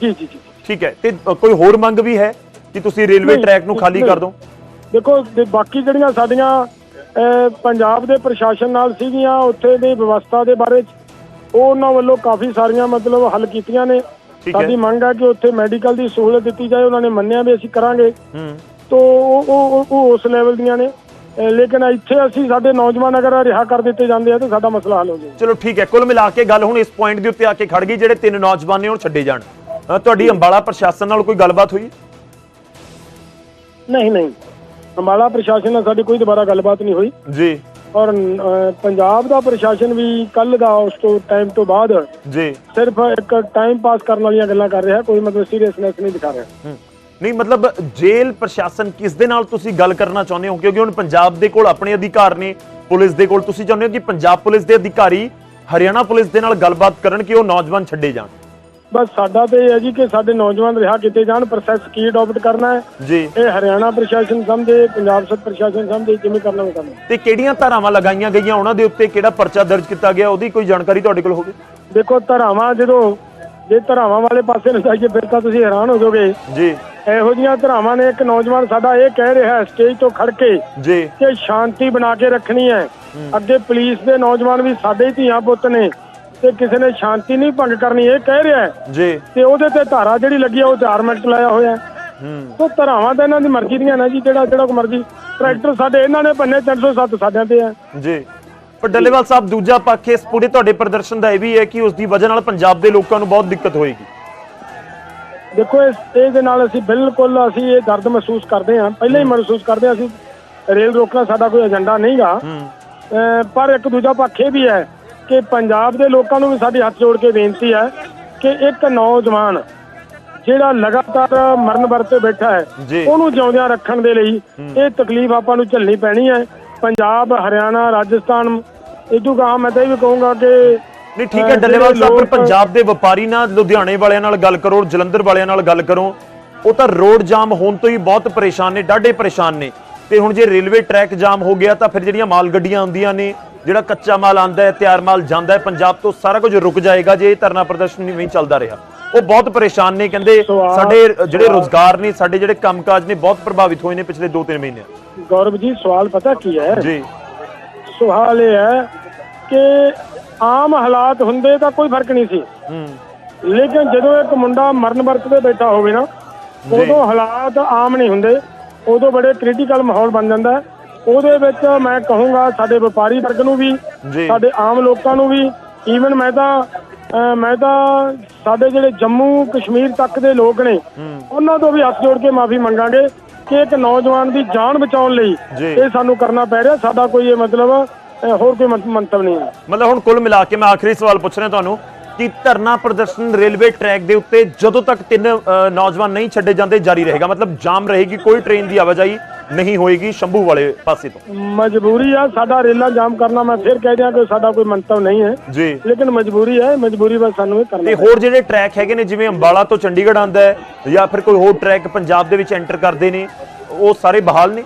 ਜੀ ਜੀ ਜੀ ਠੀਕ ਹੈ ਤੇ ਕੋਈ ਹੋਰ ਮੰਗ ਵੀ ਹੈ ਕਿ ਤੁਸੀਂ ਰੇਲਵੇ ਟਰੈਕ ਨੂੰ ਖਾਲੀ। ਕਰ ਦਿਓ ਦੇਖੋ ਬਾਕੀ ਜਿਹੜੀਆਂ ਸਾਡੀਆਂ ਪੰਜਾਬ ਦੇ ਪ੍ਰਸ਼ਾਸਨ ਨਾਲ ਸੀਗੀਆਂ ਉੱਥੇ ਦੀ ਵਿਵਸਥਾ ਦੇ ਬਾਰੇ 'ਚ ਉਹ ਉਹਨਾਂ ਵੱਲੋਂ ਕਾਫੀ ਸਾਰੀਆਂ ਮਤਲਬ ਹੱਲ ਕੀਤੀਆਂ ਨੇ। ਸਾਡੀ ਮੰਗ ਹੈ ਕਿ ਉੱਥੇ ਮੈਡੀਕਲ ਦੀ ਸਹੂਲਤ ਦਿੱਤੀ ਜਾਏ ਉਹਨਾਂ ਨੇ ਮੰਨਿਆ ਵੀ ਅਸੀਂ ਕਰਾਂਗੇ। ਹੂੰ। ਤੋਂ ਉਹ ਉਹ ਉਸ ਲੈਵਲ ਦੀਆਂ ਨੇ। ਲੇਕਿਨ ਇੱਥੇ ਅਸੀਂ ਸਾਡੇ ਨੌਜਵਾਨ ਅਗਰ ਰਿਹਾ ਕਰ ਦਿੱਤੇ ਜਾਂਦੇ ਆ ਤਾਂ ਸਾਡਾ ਮਸਲਾ ਹੱਲ ਹੋ ਜਾਏ। ਚਲੋ ਠੀਕ ਹੈ ਕੁੱਲ ਮਿਲਾ ਕੇ ਗੱਲ ਹੁਣ ਇਸ ਪੁਆਇੰਟ ਦੇ ਉੱਤੇ ਆ ਕੇ ਖੜ ਗਈ ਜਿਹੜੇ ਤਿੰਨ ਨੌਜਵਾਨ ਨੇ ਉਹ ਛੱਡੇ ਜਾਣ। ਤੁਹਾਡੀ ਅੰਬਾਲਾ ਪ੍ਰਸ਼ਾਸਨ ਨਾਲ ਕੋਈ ਗੱਲਬਾਤ ਹੋਈ? ਨਹੀਂ ਨਹੀਂ। ਅੰਬਾਲਾ ਪ੍ਰਸ਼ਾਸਨ ਨਾਲ ਸਾਡੀ ਕੋਈ ਦੁਬਾਰਾ ਗੱਲਬਾਤ ਨਹੀਂ ਹੋਈ। ਜੀ। ਔਰ ਅਹ, ਪੰਜਾਬ ਦਾ ਪ੍ਰਸ਼ਾਸਨ ਵੀ ਕੱਲ ਦਾ ਉਸ ਤੋਂ ਟਾਈਮ ਤੋਂ ਬਾਅਦ ਜੀ। ਸਿਰਫ ਇੱਕ ਟਾਈਮ ਪਾਸ ਕਰਨ ਵਾਲੀਆਂ ਗੱਲਾਂ ਕਰ ਰਿਹਾ ਕੋਈ ਮਤਲਬ ਸੀਰੀਅਸਨੈਸ ਨਹੀਂ ਦਿਖਾ ਰਿਹਾ। ਨਹੀਂ ਮਤਲਬ ਜੇਲ੍ਹ ਪ੍ਰਸ਼ਾਸਨ ਕਿਸ ਦੇ ਨਾਲ ਤੁਸੀਂ ਗੱਲ ਕਰਨਾ ਚਾਹੁੰਦੇ ਹੋ? ਕਿਉਂਕਿ ਹੁਣ ਪੰਜਾਬ ਦੇ ਕੋਲ ਆਪਣੇ ਅਧਿਕਾਰ ਨੇ ਪੁਲਿਸ ਦੇ ਕੋਲ ਤੁਸੀਂ ਚਾਹੁੰਦੇ ਹੋ ਕਿ ਪੰਜਾਬ ਪੁਲਿਸ ਦੇ ਅਧਿਕਾਰੀ ਹਰਿਆਣਾ ਪੁਲਿਸ ਦੇ ਨਾਲ ਗੱਲਬਾਤ ਕਰਨ ਕਿ ਉਹ ਨੌਜਵਾਨ ਛੱਡੇ ਜਾਣ। ਬਸ ਸਾਡਾ ਤੇ ਇਹ ਹੈ ਜੀ ਕਿ ਸਾਡੇ ਨੌਜਵਾਨ ਰਿਹਾ ਕੀਤੇ ਜਾਣ ਪ੍ਰੋਸੈਸ ਕੀ ਅਡਾਪਟ ਕਰਨਾ ਹੈ? ਜੀ। ਇਹ ਹਰਿਆਣਾ ਪ੍ਰਸ਼ਾਸਨ ਸਮਝੇ ਪੰਜਾਬ ਸਰ ਪ੍ਰਸ਼ਾਸਨ ਸਮਝੇ ਜਿਵੇਂ ਕਰਨਾ ਉਹ ਕਰਨਾ। ਤੇ ਕਿਹੜੀਆਂ ਧਾਰਾਵਾਂ ਲਗਾਈਆਂ ਗਈਆਂ ਉਹਨਾਂ ਦੇ ਉੱਤੇ ਕਿਹੜਾ ਪਰਚਾ ਦਰਜ ਕੀਤਾ ਗਿਆ ਉਹਦੀ ਕੋਈ ਜਾਣਕਾਰੀ ਤੁਹਾਡੇ ਕੋਲ ਹੋਵੇ? ਦੇਖੋ ਧਰਾਵਾਂ ਜਦੋਂ ਜੇ ਧਰਾਵਾਂ ਵਾਲੇ ਪਾਸੇ ਨੂੰ ਜਾਈਏ ਫਿਰ ਤਾਂ ਤੁਸੀਂ ਹੈਰਾਨ ਹੋ ਜਾਓਗੇ। ਜੀ। ਇਹੋ ਜੀਆਂ ਧਰਾਵਾਂ ਨੇ ਇੱਕ ਨੌਜਵਾਨ ਸਾਡਾ ਇਹ ਕਹਿ ਰਿਹਾ ਸਟੇਜ ਤੋਂ ਖੜ ਕੇ ਜੀ। ਕਿ ਸ਼ਾਂਤੀ ਬਣਾ ਕੇ ਰੱਖਣੀ ਹੈ। ਅੱਗੇ ਪੁਲਿਸ ਦੇ ਨੌਜਵਾਨ ਵੀ ਸਾਡੇ ਹੀ ਧੀਆਂ ਪੁੱਤ ਨੇ। ਤੇ ਕਿਸੇ ਨੇ ਸ਼ਾਂਤੀ ਨਹੀਂ ਭੰਗ ਕਰਨੀ ਇਹ ਕਹਿ ਰਿਹਾ ਹੈ। ਜੀ। ਤੇ ਉਹਦੇ ਤੇ ਧਾਰਾ ਜਿਹੜੀ ਲੱਗੀ ਆ ਉਹ 4 ਮਿੰਟ ਲਾਇਆ ਹੋਇਆ ਹੈ। ਉਹ ਧਰਾਵਾਂ ਤਾਂ ਇਹਨਾਂ ਦੀ ਮਰਜ਼ੀ ਦੀਆਂ ਨੇ ਜੀ ਜਿਹੜਾ ਜਿਹੜਾ ਕੋ ਮਰਜ਼ੀ ਟਰੈਕਟਰ ਸਾਡੇ ਇਹਨਾਂ ਨੇ ਬੰਨੇ 307 ਸਾਡਿਆਂ ਤੇ ਆ। ਜੀ। ਪਰ ਡੱਲੇਵਾਲ ਸਾਹਿਬ ਦੂਜਾ ਪੱਖ ਇਸ ਪੂਰੇ ਤੁਹਾਡੇ ਪ੍ਰਦਰਸ਼ਨ ਦਾ ਇਹ ਵੀ ਹੈ ਕਿ ਉਸ ਦੀ ਵਜ੍ਹਾ ਨਾਲ ਪੰਜਾਬ ਦੇ ਲੋਕਾਂ ਨੂੰ ਬਹੁਤ ਦਿੱਕਤ ਹੋਏਗੀ। ਦੇਖੋ ਇਸ ਇਹਦੇ ਨਾਲ ਅਸੀਂ ਬਿਲਕੁਲ ਅਸੀਂ ਇਹ ਦਰਦ ਮਹਿਸੂਸ ਕਰਦੇ ਹਾਂ। ਪਹਿਲਾਂ ਹੀ ਮਹਿਸੂਸ ਕਰਦੇ ਹਾਂ ਅਸੀਂ ਰੇਲ ਰੋਕਣਾ ਸਾਡਾ ਕੋਈ ਏਜੰਡਾ ਨਹੀਂਗਾ। ਹੂੰ। ਪਰ ਇੱਕ ਦੂਜਾ ਪੱਖ ਇਹ ਵੀ ਹੈ ਕਿ ਪੰਜਾਬ ਦੇ ਲੋਕਾਂ ਨੂੰ ਵੀ ਸਾਡੀ ਹੱਥ ਜੋੜ ਕੇ ਬੇਨਤੀ ਹੈ ਕਿ ਇੱਕ ਨੌਜਵਾਨ ਜਿਹੜਾ ਲਗਾਤਾਰ ਮਰਨ ਵਰਤੇ ਬੈਠਾ ਹੈ। ਉਹਨੂੰ ਜਿਉਂਦਿਆਂ ਰੱਖਣ ਦੇ ਲਈ ਇਹ ਤਕਲੀਫ ਆਪਾਂ ਨੂੰ ਝੱਲਣੀ ਪੈਣੀ ਹੈ। ਪੰਜਾਬ ਹਰਿਆਣਾ ਰਾਜਸਥਾਨ ਇਦੋਂ ਗਾਂ ਮੈਂ ਤਾਂ ਇਹ ਵੀ ਕਹੂੰਗਾ ਕਿ ਨਹੀਂ ਠੀਕ ਹੈ ਡੱਲੇਵਾਲ ਸਾਹਿਬ ਪਰ ਪੰਜਾਬ ਦੇ ਵਪਾਰੀ ਨਾਲ ਲੁਧਿਆਣੇ ਵਾਲਿਆਂ ਨਾਲ ਗੱਲ ਕਰੋ ਜਲੰਧਰ ਵਾਲਿਆਂ ਨਾਲ ਗੱਲ ਕਰੋ ਉਹ ਤਾਂ ਰੋਡ ਜਾਮ ਹੋਣ ਤੋਂ ਹੀ ਬਹੁਤ ਪਰੇਸ਼ਾਨ ਨੇ ਡਾਢੇ ਪਰੇਸ਼ਾਨ ਨੇ। ਤੇ ਹੁਣ ਜੇ ਰੇਲਵੇ ਟਰੈਕ ਜਾਮ ਹੋ ਗਿਆ ਤਾਂ ਫਿਰ ਜਿਹੜੀਆਂ ਮਾਲ ਗੱਡੀਆਂ ਆਉਂਦੀਆਂ ਨੇ ਜਿਹੜਾ ਕੱਚਾ ਮਾਲ ਆਂਦਾ ਹੈ ਤਿਆਰ ਮਾਲ ਜਾਂਦਾ ਹੈ ਪੰਜਾਬ ਤੋਂ ਸਾਰਾ ਕੁਝ ਰੁਕ ਜਾਏਗਾ ਜੇ ਇਹ ਧਰਨਾ ਪ੍ਰਦਰਸ਼ਨ ਨਹੀਂ ਚੱਲਦਾ ਰਿਹਾ। ਉਹ ਬਹੁਤ ਪਰੇਸ਼ਾਨ ਨੇ ਕਹਿੰਦੇ ਸਾਡੇ ਜਿਹੜੇ ਰੋਜ਼ਗਾਰ ਨੇ ਸਾਡੇ ਜਿਹੜੇ ਕੰਮਕਾਜ ਨੇ ਬਹੁਤ ਪ੍ਰਭਾਵਿਤ ਹੋਏ ਨੇ ਪਿਛਲੇ 2-3 ਮਹੀਨੇ। ਗੌਰਵ ਜੀ ਸਵਾਲ ਪਤਾ ਕੀ ਹੈ? ਜੀ। ਸਵਾਲ ਇਹ ਹੈ ਕਿ ਆਮ ਹਾਲਾਤ ਹੁੰਦੇ ਤਾਂ ਕੋਈ ਫ਼ਰਕ ਨਹੀਂ ਸੀ। ਹੂੰ। ਲੇਕਿਨ ਜਦੋਂ ਇੱਕ ਮੁੰਡਾ ਮਰਨ ਵਰਤ ਤੇ ਬੈਠਾ ਹੋਵੇ ਨਾ ਉਦੋਂ ਹਾਲਾਤ ਆਮ ਨਹੀਂ ਹੁੰਦੇ ਉਦੋਂ ਬੜੇ ਕ੍ਰਿਟੀਕਲ ਮਾਹੌਲ ਬਣ ਜਾਂਦਾ ਹੈ। ਉਹਦੇ ਵਿੱਚ ਮੈਂ ਕਹੂੰਗਾ ਸਾਡੇ ਵਪਾਰੀ ਵਰਗ ਨੂੰ ਵੀ ਜੀ। ਸਾਡੇ ਆਮ ਲੋਕਾਂ ਨੂੰ ਵੀ ਈਵਨ ਮੈਂ ਤਾਂ ਅਹ ਮੈਂ ਤਾਂ ਸਾਡੇ ਜਿਹੜੇ ਜੰਮੂ ਕਸ਼ਮੀਰ ਤੱਕ ਦੇ ਲੋਕ ਨੇ ਉਹਨਾਂ ਤੋਂ ਵੀ ਹੱਥ ਜੋੜ ਕੇ ਮਾਫੀ ਮੰਗਾਂਗੇ ਕਿ ਇੱਕ ਨੌਜਵਾਨ ਦੀ ਜਾਨ ਬਚਾਉਣ ਲਈ ਜੀ। ਇਹ ਸਾਨੂੰ ਕਰਨਾ ਪੈ ਰਿਹਾ ਸਾਡਾ ਕੋਈ ਇਹ ਮਤਲਬ ਅਹ ਹੋਰ ਕੋਈ ਮੰਤ- ਮੰਤਵ ਨਹੀਂ ਹੈ ਮਤਲਬ ਹੁਣ ਕੁੱਲ ਮਿਲਾ ਕੇ ਮੈਂ ਆਖਰੀ ਸਵਾਲ ਪੁੱਛ ਰਿਹਾ ਤੁਹਾਨੂੰ ਕਿ ਧਰਨਾ ਪ੍ਰਦਰਸ਼ਨ ਰੇਲਵੇ ਟਰੈਕ ਦੇ ਉੱਤੇ ਜਦੋਂ ਤੱਕ ਤਿੰਨ ਅ, ਨੌਜਵਾਨ ਨਹੀਂ ਛੱਡੇ ਜਾਂਦੇ ਜਾਰੀ ਰਹੇਗਾ ਮਤਲਬ ਜਾਮ ਰਹੇਗੀ ਕੋਈ ਟ੍ਰੇਨ ਦੀ ਆਵਾਜਾਈ ਨਹੀਂ ਹੋਏਗੀ ਸ਼ੰਭੂ ਵਾਲੇ ਪਾਸੇ ਤੋਂ। ਮਜਬੂਰੀ ਆ ਸਾਡਾ ਰੇਲਾਂ ਜਾਮ ਕਰਨਾ ਮੈਂ ਫਿਰ ਕਹਿ ਦਿਆਂ ਕਿ ਸਾਡਾ ਕੋਈ ਮੰਤਵ ਨਹੀਂ ਹੈ। ਜੀ। ਲੇਕਿਨ ਮਜਬੂਰੀ ਹੈ ਮਜਬੂਰੀ ਬਸ ਸਾਨੂੰ ਇਹ ਕਰਨਾ ਤੇ ਹੋਰ ਜਿਹੜੇ ਟਰੈਕ ਹੈਗੇ ਨੇ ਜਿਵੇਂ ਅੰਬਾਲਾ ਤੋਂ ਚੰਡੀਗੜ੍ਹ ਆਂਦਾ ਹੈ ਜਾਂ ਫਿਰ ਕੋਈ ਹੋਰ ਟਰੈਕ ਪੰਜਾਬ ਦੇ ਵਿੱਚ ਐਂਟਰ ਕਰਦੇ ਨੇ ਉਹ ਸਾਰੇ ਬਹਾਲ ਨੇ?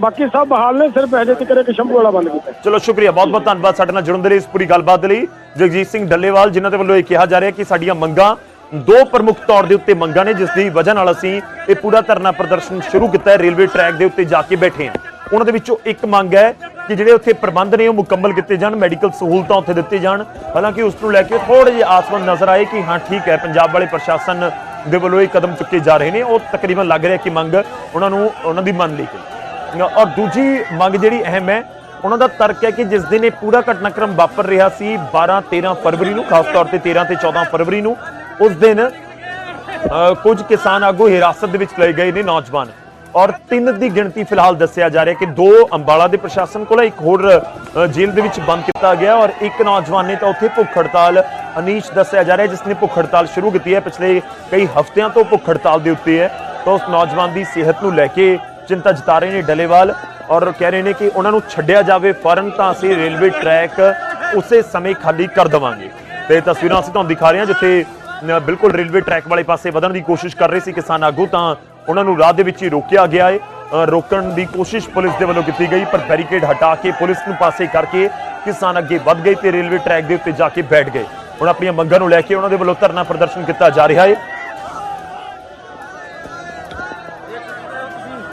ਬਾਕੀ ਸਭ ਬਹਾਲ ਨੇ ਸਿਰਫ ਹਜੇ ਤੱਕ ਇੱਕ ਸ਼ੰਭੂ ਵਾਲਾ ਬੰਦ ਕੀਤਾ ਚਲੋ ਸ਼ੁਕਰੀਆ ਬਹੁਤ ਬਹੁਤ ਧੰਨਵਾਦ ਸਾਡੇ ਨਾਲ ਜੁੜਨ ਦੇ ਲਈ ਇਸ ਪੂਰੀ ਗੱਲਬਾਤ ਦੇ ਲਈ। ਜਗਜੀਤ ਸਿੰਘ ਡੱਲੇਵਾਲ ਜਿਨ੍ਹਾਂ ਦੇ ਵੱਲੋਂ ਇਹ ਕਿਹਾ ਜਾ ਰਿਹਾ ਕਿ ਸਾਡੀਆਂ ਮੰਗਾਂ ਦੋ ਪ੍ਰਮੁੱਖ ਤੌਰ ਦੇ ਉੱਤੇ ਮੰਗਾਂ ਨੇ, ਜਿਸ ਦੀ ਵਜ੍ਹਾ ਨਾਲ ਅਸੀਂ ਇਹ ਪੂਰਾ ਧਰਨਾ ਪ੍ਰਦਰਸ਼ਨ ਸ਼ੁਰੂ ਕੀਤਾ ਹੈ, ਰੇਲਵੇ ਟਰੈਕ ਦੇ ਉੱਤੇ ਜਾ ਕੇ ਬੈਠੇ ਹਾਂ। ਉਹਨਾਂ ਦੇ ਵਿੱਚੋਂ ਇੱਕ ਮੰਗ ਹੈ ਕਿ ਜਿਹੜੇ ਉੱਥੇ ਪ੍ਰਬੰਧ ਨੇ, ਉਹ ਮੁਕੰਮਲ ਕੀਤੇ ਜਾਣ, ਮੈਡੀਕਲ ਸਹੂਲਤਾਂ ਉੱਥੇ ਦਿੱਤੇ ਜਾਣ। ਹਾਲਾਂਕਿ ਉਸ ਨੂੰ ਲੈ ਕੇ ਥੋੜੇ ਜਿਹੇ ਆਸਮਾਨ ਨਜ਼ਰ ਆਏ ਕਿ ਹਾਂ, ਠੀਕ ਹੈ, ਪੰਜਾਬ ਵਾਲੇ ਪ੍ਰਸ਼ਾਸਨ ਦੇ ਵੱਲੋਂ ਇਹ ਕਦਮ ਚੁੱਕੇ ਜਾ ਰਹੇ ਨੇ। ਉਹ ਤਕਰੀਬਨ ਲੱਗ ਰਿਹਾ ਕਿ ਮੰਗ ਉਹਨਾਂ ਨੂੰ, ਉਹਨਾਂ ਦੀ ਮੰਨ ਲਈ ਗਈ ਔਰ ਦੂਜੀ ਮੰਗ ਜਿਹੜੀ ਅਹਿਮ ਹੈ, ਉਹਨਾਂ ਦਾ ਤਰਕ ਹੈ ਕਿ ਜਿਸ ਦਿਨ ਇਹ ਪੂਰਾ ਘਟਨਾਕ੍ਰਮ ਵਾਪਰ ਰਿਹਾ ਸੀ 12 13 ਫਰਵਰੀ ਨੂੰ, ਖਾਸ ਤੌਰ ਤੇ 13 ਤੇ 14 ਫਰਵਰੀ ਨੂੰ ਉਸ ਦਿਨ ਕੁਝ ਕਿਸਾਨ ਆਗੂ ਹਿਰਾਸਤ ਦੇ ਵਿੱਚ ਲਏ ਗਏ ਨੇ ਨੌਜਵਾਨ। ਔਰ ਤਿੰਨ ਦੀ ਗਿਣਤੀ ਫਿਲਹਾਲ ਦੱਸਿਆ ਜਾ ਰਿਹਾ ਕਿ ਦੋ ਅੰਬਾਲਾ ਦੇ ਪ੍ਰਸ਼ਾਸਨ ਕੋਲ ਇੱਕ ਹੋਰ ਜੇਲ੍ਹ ਦੇ ਵਿੱਚ ਬੰਦ ਕੀਤਾ ਗਿਆ ਔਰ ਇੱਕ ਨੌਜਵਾਨ ਨੇ ਤਾਂ ਉੱਥੇ ਭੁੱਖ ਹੜਤਾਲ, ਅਨੀਸ਼ ਦੱਸਿਆ ਜਾ ਰਿਹਾ ਜਿਸ ਨੇ ਭੁੱਖ ਹੜਤਾਲ ਸ਼ੁਰੂ ਕੀਤੀ ਹੈ, ਪਿਛਲੇ ਕਈ ਹਫ਼ਤਿਆਂ ਤੋਂ ਭੁੱਖ ਹੜਤਾਲ ਦੇ ਉੱਤੇ ਹੈ। ਤਾਂ ਉਸ ਨੌਜਵਾਨ ਦੀ ਸਿਹਤ ਨੂੰ ਲੈ ਕੇ ਚਿੰਤਾ ਜਤਾ ਰਹੇ ਨੇ ਡਲੇਵਾਲ ਔਰ ਕਹਿ ਰਹੇ ਨੇ ਕਿ ਉਹਨਾਂ ਨੂੰ ਛੱਡਿਆ ਜਾਵੇ ਫੌਰਨ ਤਾਂ ਅਸੀਂ ਰੇਲਵੇ ਟਰੈਕ ਉਸੇ ਸਮੇਂ ਖਾਲੀ ਕਰ ਦੇਵਾਂਗੇ। ਤੇ ਤਸਵੀਰਾਂ ਅਸੀਂ ਤੁਹਾਨੂੰ ਦਿਖਾ ਰਹੇ ਹਾਂ ਜਿੱਥੇ ਬਿਲਕੁਲ ਰੇਲਵੇ ਟਰੈਕ ਵਾਲੇ ਪਾਸੇ ਵਧਣ ਦੀ ਕੋਸ਼ਿਸ਼ ਕਰ ਰਹੇ ਸੀ ਕਿਸਾਨ ਆਗੂ, ਤਾਂ ਉਹਨਾਂ ਨੂੰ ਰਾਹ ਦੇ ਵਿੱਚ ਹੀ ਰੋਕਿਆ ਗਿਆ ਹੈ ਰੋਕਣ ਦੀ ਕੋਸ਼ਿਸ਼ ਪੁਲਿਸ ਦੇ ਵੱਲੋਂ ਕੀਤੀ ਗਈ, ਪਰ ਬੈਰੀਕੇਡ ਹਟਾ ਕੇ ਪੁਲਿਸ ਨੂੰ ਪਾਸੇ ਕਰਕੇ ਕਿਸਾਨ ਅੱਗੇ ਵੱਧ ਗਏ ਤੇ ਰੇਲਵੇ ਟਰੈਕ ਦੇ ਉੱਤੇ ਜਾ ਕੇ ਬੈਠ ਗਏ। ਹੁਣ ਆਪਣੀਆਂ ਮੰਗਾਂ ਨੂੰ ਲੈ ਕੇ ਉਹਨਾਂ ਦੇ ਵੱਲੋਂ ਧਰਨਾ ਪ੍ਰਦਰਸ਼ਨ ਕੀਤਾ ਜਾ ਰਿਹਾ ਹੈ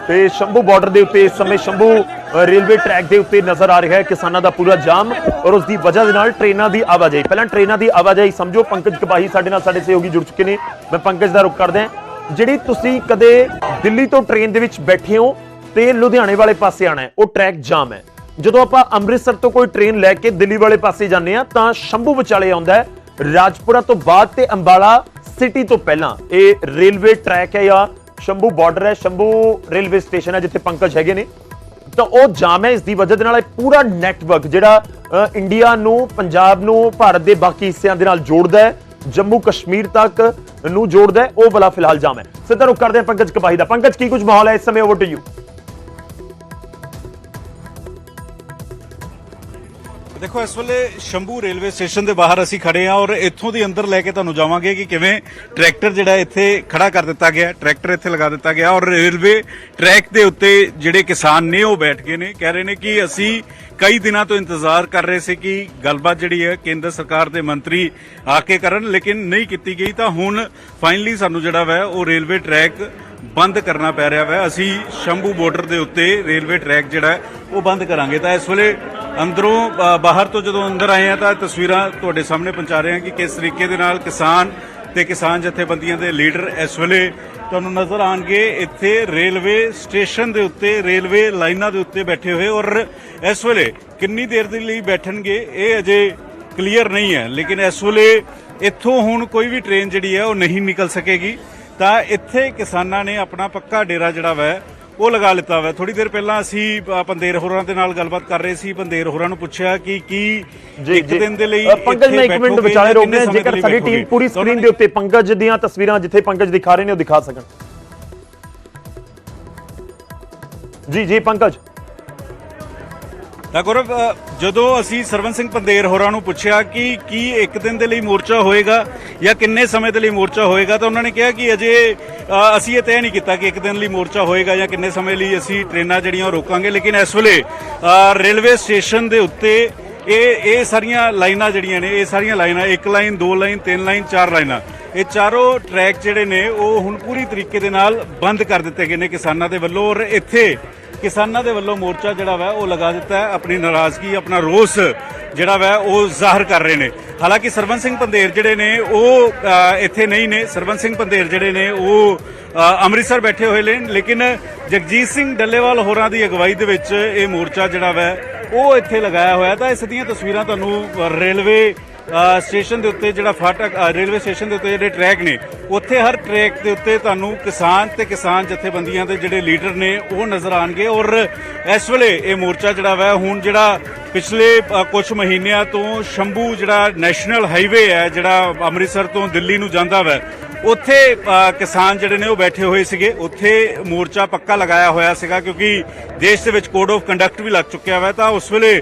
ਤੇ ਸ਼ੰਭੂ ਬਾਰਡਰ ਦੇ ਉੱਤੇ ਇਸ ਸਮੇਂ ਸ਼ੰਭੂ ਰੇਲਵੇ ਟਰੈਕ ਦੇ ਉੱਤੇ ਨਜ਼ਰ ਆ ਰਿਹਾ ਹੈ ਕਿਸਾਨਾਂ ਦਾ ਪੂਰਾ ਜਾਮ ਔਰ ਉਸ ਦੀ ਵਜ੍ਹਾ ਦੇ ਨਾਲ ਟ੍ਰੇਨਾਂ ਦੀ ਆਵਾਜਾਈ। ਪਹਿਲਾਂ ਟ੍ਰੇਨਾਂ ਦੀ ਆਵਾਜਾਈ ਸਮਝੋ, ਪੰਕਜ ਕਪਾਹੀ ਸਾਡੇ ਨਾਲ ਸਾਡੇ ਸਹਿਯੋਗੀ ਜੁੜ ਚੁੱਕੇ ਨੇ। ਮੈਂ ਪੰਕਜ ਦਾ ਰੁਖ ਕਰਦਾ ਜਿਹੜੀ ਤੁਸੀਂ ਕਦੇ ਦਿੱਲੀ ਤੋਂ ਟ੍ਰੇਨ ਦੇ ਵਿੱਚ ਬੈਠੇ ਹੋ ਤੇ ਲੁਧਿਆਣੇ ਵਾਲੇ ਪਾਸੇ ਆਣਾ ਹੈ, ਉਹ ਟਰੈਕ ਜਾਮ ਹੈ। ਜਦੋਂ ਆਪਾਂ ਅੰਮ੍ਰਿਤਸਰ ਤੋਂ ਕੋਈ ਟ੍ਰੇਨ ਲੈ ਕੇ ਦਿੱਲੀ ਵਾਲੇ ਪਾਸੇ ਜਾਂਦੇ ਆ ਤਾਂ ਸ਼ੰਭੂ ਵਿਚਾਲੇ ਆਉਂਦਾ ਹੈ। ਰਾਜਪੁਰਾ ਤੋਂ ਬਾਅਦ ਤੇ ਅੰਬਾਲਾ ਸਿਟੀ ਤੋਂ ਪਹਿਲਾਂ। ਇਹ ਰੇਲਵੇ ਟਰੈਕ ਹੈ ਜਾਂ ਸ਼ੰਭੂ ਬਾਰਡਰ ਹੈ, ਸ਼ੰਭੂ ਰੇਲਵੇ ਸਟੇਸ਼ਨ ਹੈ ਜਿੱਥੇ ਪੰਕਜ ਹੈਗੇ ਨੇ। ਤਾਂ ਉਹ ਜਾਮ ਹੈ। ਇਸ ਦੀ ਵਜ੍ਹਾ ਦੇ ਨਾਲ ਇਹ ਪੂਰਾ ਨੈਟਵਰਕ ਜਿਹੜਾ ਇੰਡੀਆ ਨੂੰ, ਪੰਜਾਬ ਨੂੰ, ਭਾਰਤ ਦੇ ਬਾਕੀ ਹਿੱਸਿਆਂ ਦੇ ਨਾਲ ਜੋੜਦਾ ਹੈ। ਜੰਮੂ ਕਸ਼ਮੀਰ ਤੱਕ ਨੂੰ ਜੋੜਦਾ ਹੈ। ਉਹ ਵਾਲਾ ਫਿਲਹਾਲ ਜਾਮ ਹੈ। ਸਿੱਧਾ ਰੁਕ ਕਰਦੇ ਹਾਂ ਪੰਕਜ ਕਪਾਹੀ ਦਾ। ਪੰਕਜ, ਕੀ ਕੁਝ ਮਾਹੌਲ ਹੈ ਇਸ ਸਮੇਂ? ਓਵਰ ਟੂ ਯੂ ਦੇਖੋ, ਇਸ ਵੇਲੇ ਸ਼ੰਭੂ ਰੇਲਵੇ ਸਟੇਸ਼ਨ ਦੇ ਬਾਹਰ ਅਸੀਂ ਖੜੇ ਹਾਂ ਔਰ ਇੱਥੋਂ ਦੀ ਅੰਦਰ ਲੈ ਕੇ ਤੁਹਾਨੂੰ ਜਾਵਾਂਗੇ ਕਿ ਕਿਵੇਂ ਟਰੈਕਟਰ ਜਿਹੜਾ ਇੱਥੇ ਖੜਾ ਕਰ ਦਿੱਤਾ ਗਿਆ, ਟਰੈਕਟਰ ਇੱਥੇ ਲਗਾ ਦਿੱਤਾ ਗਿਆ ਔਰ ਰੇਲਵੇ ਟਰੈਕ ਦੇ ਉੱਤੇ ਜਿਹੜੇ ਕਿਸਾਨ ਨੇ ਉਹ ਬੈਠ ਗਏ ਨੇ। ਕਹਿ ਰਹੇ ਨੇ ਕਿ ਅਸੀਂ ਕਈ ਦਿਨਾਂ ਤੋਂ ਇੰਤਜ਼ਾਰ ਕਰ ਰਹੇ ਸੀ ਕਿ ਗੱਲਬਾਤ ਜਿਹੜੀ ਹੈ ਕੇਂਦਰ ਸਰਕਾਰ ਦੇ ਮੰਤਰੀ ਆ ਕੇ ਕਰਨ, ਲੇਕਿਨ ਨਹੀਂ ਕੀਤੀ ਗਈ। ਤਾਂ ਹੁਣ ਫਾਈਨਲੀ ਸਾਨੂੰ ਜਿਹੜਾ ਵਾ, ਉਹ ਰੇਲਵੇ ਟਰੈਕ ਬੰਦ ਕਰਨਾ ਪੈ ਰਿਹਾ ਵਾ। ਅਸੀਂ ਸ਼ੰਭੂ ਬਾਰਡਰ ਦੇ ਉੱਤੇ ਰੇਲਵੇ ਟਰੈਕ ਜਿਹੜਾ ਉਹ ਬੰਦ ਕਰਾਂਗੇ। ਤਾਂ ਇਸ ਵੇਲੇ ਅੰਦਰੋਂ ਬਾਹਰ ਤੋਂ ਜਦੋਂ ਅੰਦਰ ਆਏ ਆ ਤਾਂ ਤਸਵੀਰਾਂ ਤੁਹਾਡੇ ਸਾਹਮਣੇ ਪਹੁੰਚਾ ਰਹੇ ਹਾਂ ਕਿ ਕਿਸ ਤਰੀਕੇ ਦੇ ਨਾਲ ਕਿਸਾਨ ਤੇ ਕਿਸਾਨ ਜਥੇਬੰਦੀਆਂ ਦੇ ਲੀਡਰ ਇਸ ਵੇਲੇ ਤੁਹਾਨੂੰ ਨਜ਼ਰ ਆਣਗੇ ਇੱਥੇ ਰੇਲਵੇ ਸਟੇਸ਼ਨ ਦੇ ਉੱਤੇ ਰੇਲਵੇ ਲਾਈਨਾਂ ਦੇ ਉੱਤੇ ਬੈਠੇ ਹੋਏ ਔਰ ਇਸ ਵੇਲੇ ਕਿੰਨੀ ਦੇਰ ਦੇ ਲਈ ਬੈਠਣਗੇ, ਇਹ ਅਜੇ ਕਲੀਅਰ ਨਹੀਂ ਹੈ। ਲੇਕਿਨ ਇਸ ਵੇਲੇ ਇੱਥੋਂ ਹੁਣ ਕੋਈ ਵੀ ਟ੍ਰੇਨ ਜਿਹੜੀ ਹੈ, ਉਹ ਨਹੀਂ ਨਿਕਲ ਸਕੇਗੀ। ਤਾਂ ਇੱਥੇ ਕਿਸਾਨਾਂ ਨੇ ਆਪਣਾ ਪੱਕਾ ਡੇਰਾ ਜਿਹੜਾ ਵਾ ਉਹ ਲਗਾ ਲਿੱਤਾ ਵਾ। ਥੋੜੀ ਦੇਰ ਪਹਿਲਾਂ ਅਸੀਂ ਪੰਦੇਰ ਹੋਰਾਂ ਦੇ ਨਾਲ ਗੱਲਬਾਤ ਕਰ ਰਹੇ ਸੀ। ਪੰਦੇਰ ਹੋਰਾਂ ਨੂੰ ਪੁੱਛਿਆ ਕਿ ਕੀ ਇੱਕ ਦਿਨ ਦੇ ਲਈ ਪੰਕਜ ਮੈਂ ਇੱਕ ਇੱਥੇ ਮਿੰਟ ਬੈਠੋਗੇ ਵਿਚਾਲੇ ਰੋਕਦੇ ਜੇਕਰ ਸਾਡੀ ਟੀਮ? ਪੂਰੀ ਸਕਰੀਨ ਦੇ ਉੱਤੇ ਪੰਕਜ ਦੀਆਂ ਤਸਵੀਰਾਂ ਜਿੱਥੇ ਪੰਕਜ ਦਿਖਾ ਰਹੇ ਨੇ ਉਹ ਦਿਖਾ ਸਕਣ। ਜੀ ਜੀ ਪੰਕਜ। ਤਾਂ ਗੌਰਵ ਜਦੋਂ ਅਸੀਂ ਸਰਵਨ ਸਿੰਘ ਪੰਦੇਰ ਹੋਰਾਂ ਨੂੰ ਪੁੱਛਿਆ ਕਿ ਕੀ ਇੱਕ ਦਿਨ ਦੇ ਲਈ ਮੋਰਚਾ ਹੋਏਗਾ ਜਾਂ ਕਿੰਨੇ ਸਮੇਂ ਦੇ ਲਈ ਮੋਰਚਾ ਹੋਏਗਾ, ਤਾਂ ਉਹਨਾਂ ਨੇ ਕਿਹਾ ਕਿ ਅਜੇ ਅਸੀਂ ਇਹ ਤੈਅ ਨਹੀਂ ਕੀਤਾ ਕਿ ਇੱਕ ਦਿਨ ਲਈ ਮੋਰਚਾ ਹੋਏਗਾ ਜਾਂ ਕਿੰਨੇ ਸਮੇਂ ਲਈ ਅਸੀਂ ਟ੍ਰੇਨਾਂ ਜਿਹੜੀਆਂ ਉਹ ਰੋਕਾਂਗੇ। ਲੇਕਿਨ ਇਸ ਵੇਲੇ ਰੇਲਵੇ ਸਟੇਸ਼ਨ ਦੇ ਉੱਤੇ ਇਹ ਇਹ ਸਾਰੀਆਂ ਲਾਈਨਾਂ ਜਿਹੜੀਆਂ ਨੇ, ਇਹ ਸਾਰੀਆਂ ਲਾਈਨਾਂ, ਇੱਕ ਲਾਈਨ, ਦੋ ਲਾਈਨ, ਤਿੰਨ ਲਾਈਨ, ਚਾਰ ਲਾਈਨਾਂ, ਇਹ ਚਾਰੋਂ ਟਰੈਕ ਜਿਹੜੇ ਨੇ ਉਹ ਹੁਣ ਪੂਰੀ ਤਰੀਕੇ ਦੇ ਨਾਲ ਬੰਦ ਕਰ ਦਿੱਤੇ ਗਏ ਨੇ ਕਿਸਾਨਾਂ ਦੇ ਵੱਲੋਂ। ਔਰ ਇੱਥੇ ਕਿਸਾਨਾਂ ਦੇ ਵੱਲੋਂ ਮੋਰਚਾ ਜਿਹੜਾ ਵਾ, ਉਹ ਲਗਾ ਦਿੱਤਾ ਹੈ। ਆਪਣੀ ਨਾਰਾਜ਼ਗੀ, ਆਪਣਾ ਰੋਸ ਜਿਹੜਾ ਵਾ, ਉਹ ਜ਼ਾਹਰ ਕਰ ਰਹੇ ਨੇ। ਹਾਲਾਂਕਿ ਸਰਵਨ ਸਿੰਘ ਪੰਧੇਰ ਜਿਹੜੇ ਨੇ, ਉਹ ਇੱਥੇ ਨਹੀਂ ਨੇ। ਸਰਵਨ ਸਿੰਘ ਪੰਧੇਰ ਜਿਹੜੇ ਨੇ, ਉਹ ਅੰਮ੍ਰਿਤਸਰ ਬੈਠੇ ਹੋਏ ਨੇ। ਲੇਕਿਨ ਜਗਜੀਤ ਸਿੰਘ ਡੱਲੇਵਾਲ ਹੋਰਾਂ ਦੀ ਅਗਵਾਈ ਦੇ ਵਿੱਚ ਇਹ ਮੋਰਚਾ ਜਿਹੜਾ ਵਾ, ਉਹ ਇੱਥੇ ਲਗਾਇਆ ਹੋਇਆ ਤਾਂ ਇਸ ਦੀਆਂ ਤਸਵੀਰਾਂ ਤੁਹਾਨੂੰ ਰੇਲਵੇ ਸਟੇਸ਼ਨ ਦੇ ਉੱਤੇ ਜਿਹੜਾ ਫਾਟਕ ਰੇਲਵੇ ਸਟੇਸ਼ਨ ਦੇ ਉੱਤੇ ਜਿਹੜੇ ਟਰੈਕ ਨੇ, ਉੱਥੇ ਹਰ ਟਰੈਕ ਦੇ ਉੱਤੇ ਤੁਹਾਨੂੰ ਕਿਸਾਨ ਤੇ ਕਿਸਾਨ ਜਥੇਬੰਦੀਆਂ ਦੇ ਜਿਹੜੇ ਲੀਡਰ ਨੇ, ਉਹ ਨਜ਼ਰ ਆਣਗੇ ਔਰ ਇਸ ਵੇਲੇ ਇਹ ਮੋਰਚਾ ਜਿਹੜਾ ਵਾ, ਹੁਣ ਜਿਹੜਾ ਪਿਛਲੇ ਕੁਝ ਮਹੀਨਿਆਂ ਤੋਂ ਸ਼ੰਭੂ ਜਿਹੜਾ ਨੈਸ਼ਨਲ ਹਾਈਵੇ ਹੈ, ਜਿਹੜਾ ਅੰਮ੍ਰਿਤਸਰ ਤੋਂ ਦਿੱਲੀ ਨੂੰ ਜਾਂਦਾ ਵਾ, ਉੱਥੇ ਕਿਸਾਨ ਜਿਹੜੇ ਨੇ ਉਹ ਬੈਠੇ ਹੋਏ ਸੀਗੇ, ਉੱਥੇ ਮੋਰਚਾ ਪੱਕਾ ਲਗਾਇਆ ਹੋਇਆ ਸੀਗਾ ਕਿਉਂਕਿ ਦੇਸ਼ ਦੇ ਵਿੱਚ ਕੋਡ ਆਫ ਕੰਡਕਟ ਵੀ ਲੱਗ ਚੁੱਕਿਆ ਹੋਇਆ ਤਾਂ ਉਸ ਵੇਲੇ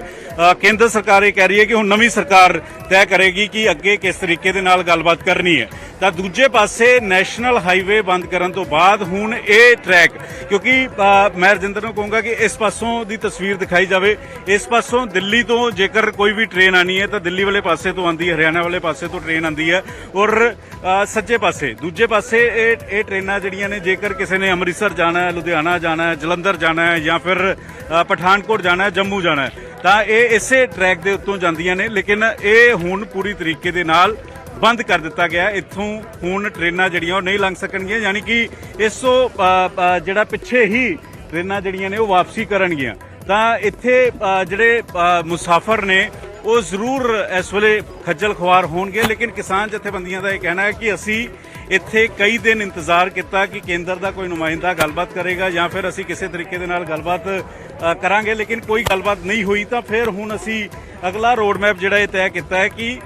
ਕੇਂਦਰ ਸਰਕਾਰ ਇਹ ਕਹਿ ਰਹੀ ਹੈ ਕਿ ਹੁਣ ਨਵੀਂ ਸਰਕਾਰ ਤੈਅ ਕਰੇਗੀ ਕਿ ਅੱਗੇ ਕਿਸ ਤਰੀਕੇ ਦੇ ਨਾਲ ਗੱਲਬਾਤ ਕਰਨੀ ਹੈ। ਤਾਂ ਦੂਜੇ ਪਾਸੇ ਨੈਸ਼ਨਲ ਹਾਈਵੇ ਬੰਦ ਕਰਨ ਤੋਂ ਬਾਅਦ ਹੁਣ ਇਹ ਟਰੈਕ ਕਿਉਂਕਿ ਮੈਂ ਰਜਿੰਦਰ ਨੂੰ ਕਹੂੰਗਾ ਕਿ ਇਸ ਪਾਸੋਂ ਦੀ ਤਸਵੀਰ ਦਿਖਾਈ ਜਾਵੇ। ਇਸ ਪਾਸੋਂ ਦਿੱਲੀ ਤੋਂ ਜੇਕਰ ਕੋਈ ਵੀ ਟ੍ਰੇਨ ਆਣੀ ਹੈ ਤਾਂ ਦਿੱਲੀ ਵਾਲੇ ਪਾਸੇ ਤੋਂ ਆਂਦੀ ਹੈ, ਹਰਿਆਣਾ ਵਾਲੇ ਪਾਸੇ ਤੋਂ ਟ੍ਰੇਨ ਆਂਦੀ ਹੈ ਔਰ ਸੱਜੇ ਪਾਸੇ, ਦੂਜੇ ਪਾਸੇ ਇਹ ਇਹ ਟ੍ਰੇਨਾਂ ਜਿਹੜੀਆਂ ਨੇ, ਜੇਕਰ ਕਿਸੇ ਨੇ ਅੰਮ੍ਰਿਤਸਰ ਜਾਣਾ ਹੈ, ਲੁਧਿਆਣਾ ਜਾਣਾ ਹੈ, ਜਲੰਧਰ ਜਾਣਾ ਹੈ ਜਾਂ ਫਿਰ ਪਠਾਨਕੋਟ ਜਾਣਾ ਹੈ, ਜੰਮੂ ਜਾਣਾ ਹੈ ਤਾਂ ਇਹ ਇਸੇ ਟਰੈਕ ਦੇ ਉੱਤੋਂ ਜਾਂਦੀਆਂ ਨੇ, ਲੇਕਿਨ ਇਹ ਹੁਣ ਪੂਰੀ ਤਰੀਕੇ ਦੇ ਨਾਲ ਬੰਦ ਕਰ ਦਿੱਤਾ ਗਿਆ। ਇੱਥੋਂ ਹੁਣ ਟ੍ਰੇਨਾਂ ਜਿਹੜੀਆਂ ਉਹ ਨਹੀਂ ਲੰਘ ਸਕਣਗੀਆਂ, ਯਾਨੀ ਕਿ ਇਸ ਤੋਂ ਜਿਹੜਾ ਪਿੱਛੇ ਹੀ ਟ੍ਰੇਨਾਂ ਜਿਹੜੀਆਂ ਨੇ ਉਹ ਵਾਪਸੀ ਕਰਨਗੀਆਂ। ਤਾਂ ਇੱਥੇ ਜਿਹੜੇ ਮੁਸਾਫਰ ਨੇ, ਉਹ ਜ਼ਰੂਰ ਇਸ ਵੇਲੇ ਖੱਜਲ ਖੁਆਰ ਹੋਣਗੇ, ਲੇਕਿਨ ਕਿਸਾਨ ਜਥੇਬੰਦੀਆਂ ਦਾ ਇਹ ਕਹਿਣਾ ਹੈ ਕਿ ਅਸੀਂ ਇੱਥੇ ਕਈ ਦਿਨ ਇੰਤਜ਼ਾਰ ਕੀਤਾ ਕਿ ਕੇਂਦਰ ਦਾ ਕੋਈ ਨੁਮਾਇੰਦਾ ਗੱਲਬਾਤ ਕਰੇਗਾ ਜਾਂ ਫਿਰ ਅਸੀਂ ਕਿਸੇ ਤਰੀਕੇ ਦੇ ਨਾਲ ਗੱਲਬਾਤ ਕਰਾਂਗੇ, ਲੇਕਿਨ ਕੋਈ ਗੱਲਬਾਤ ਨਹੀਂ ਹੋਈ ਤਾਂ ਫਿਰ ਹੁਣ ਅਸੀਂ ਅਗਲਾ ਰੋਡ ਮੈਪ ਜਿਹੜਾ ਇਹ ਤੈਅ ਕੀਤਾ ਹੈ ਕਿ